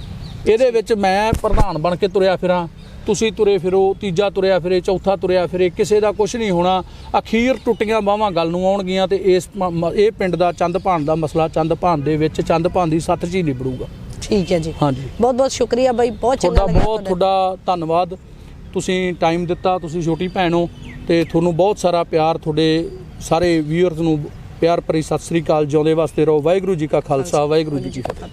ਇਹਦੇ ਵਿੱਚ ਮੈਂ ਪ੍ਰਧਾਨ ਬਣ ਕੇ ਤੁਰਿਆ ਫਿਰਾਂ ਤੁਸੀਂ ਤੁਰੇ ਫਿਰੋ ਤੀਜਾ ਤੁਰਿਆ ਫਿਰੇ ਚੌਥਾ ਤੁਰਿਆ ਫਿਰੇ ਕਿਸੇ ਦਾ ਕੁਝ ਨਹੀਂ ਹੋਣਾ। ਅਖੀਰ ਟੁੱਟੀਆਂ ਬਾਹਾਂ ਗੱਲ ਨੂੰ ਆਉਣਗੀਆਂ ਤੇ ਇਸ ਇਹ ਪਿੰਡ ਦਾ ਚੰਦ ਭਾਨ ਦਾ ਮਸਲਾ ਚੰਦ ਭਾਨ ਦੇ ਵਿੱਚ ਚੰਦ ਭਾਨ ਦੀ 'ਚ ਹੀ ਨਿਬੜੂਗਾ। ਠੀਕ ਹੈ ਜੀ। ਹਾਂਜੀ। ਬਹੁਤ ਬਹੁਤ ਸ਼ੁਕਰੀਆ ਬਾਈ ਬਹੁਤ ਚੰਗਾ ਤੁਹਾਡਾ ਲੱਗਿਆ ਬਹੁਤ ਤੁਹਾਡਾ। ਧੰਨਵਾਦ। ਤੁਸੀਂ ਟਾਈਮ ਦਿੱਤਾ ਤੁਸੀਂ ਛੋਟੀ ਭੈਣ ਹੋ ਤੇ ਤੁਹਾਨੂੰ ਬਹੁਤ ਸਾਰਾ ਪਿਆਰ ਤੁਹਾਡੇ ਸਾਰੇ ਵੀਅਰਸ ਨੂੰ ਪਿਆਰ ਭਰੀ ਸਤਿ ਸ੍ਰੀ ਅਕਾਲ, ਜਿਉਂਦੇ ਵਾਸਤੇ ਰਹੋ। ਵਾਹਿਗੁਰੂ ਜੀ ਕਾ ਖਾਲਸਾ, ਵਾਹਿਗੁਰੂ ਜੀ ਕੀ ਫਤਿਹ।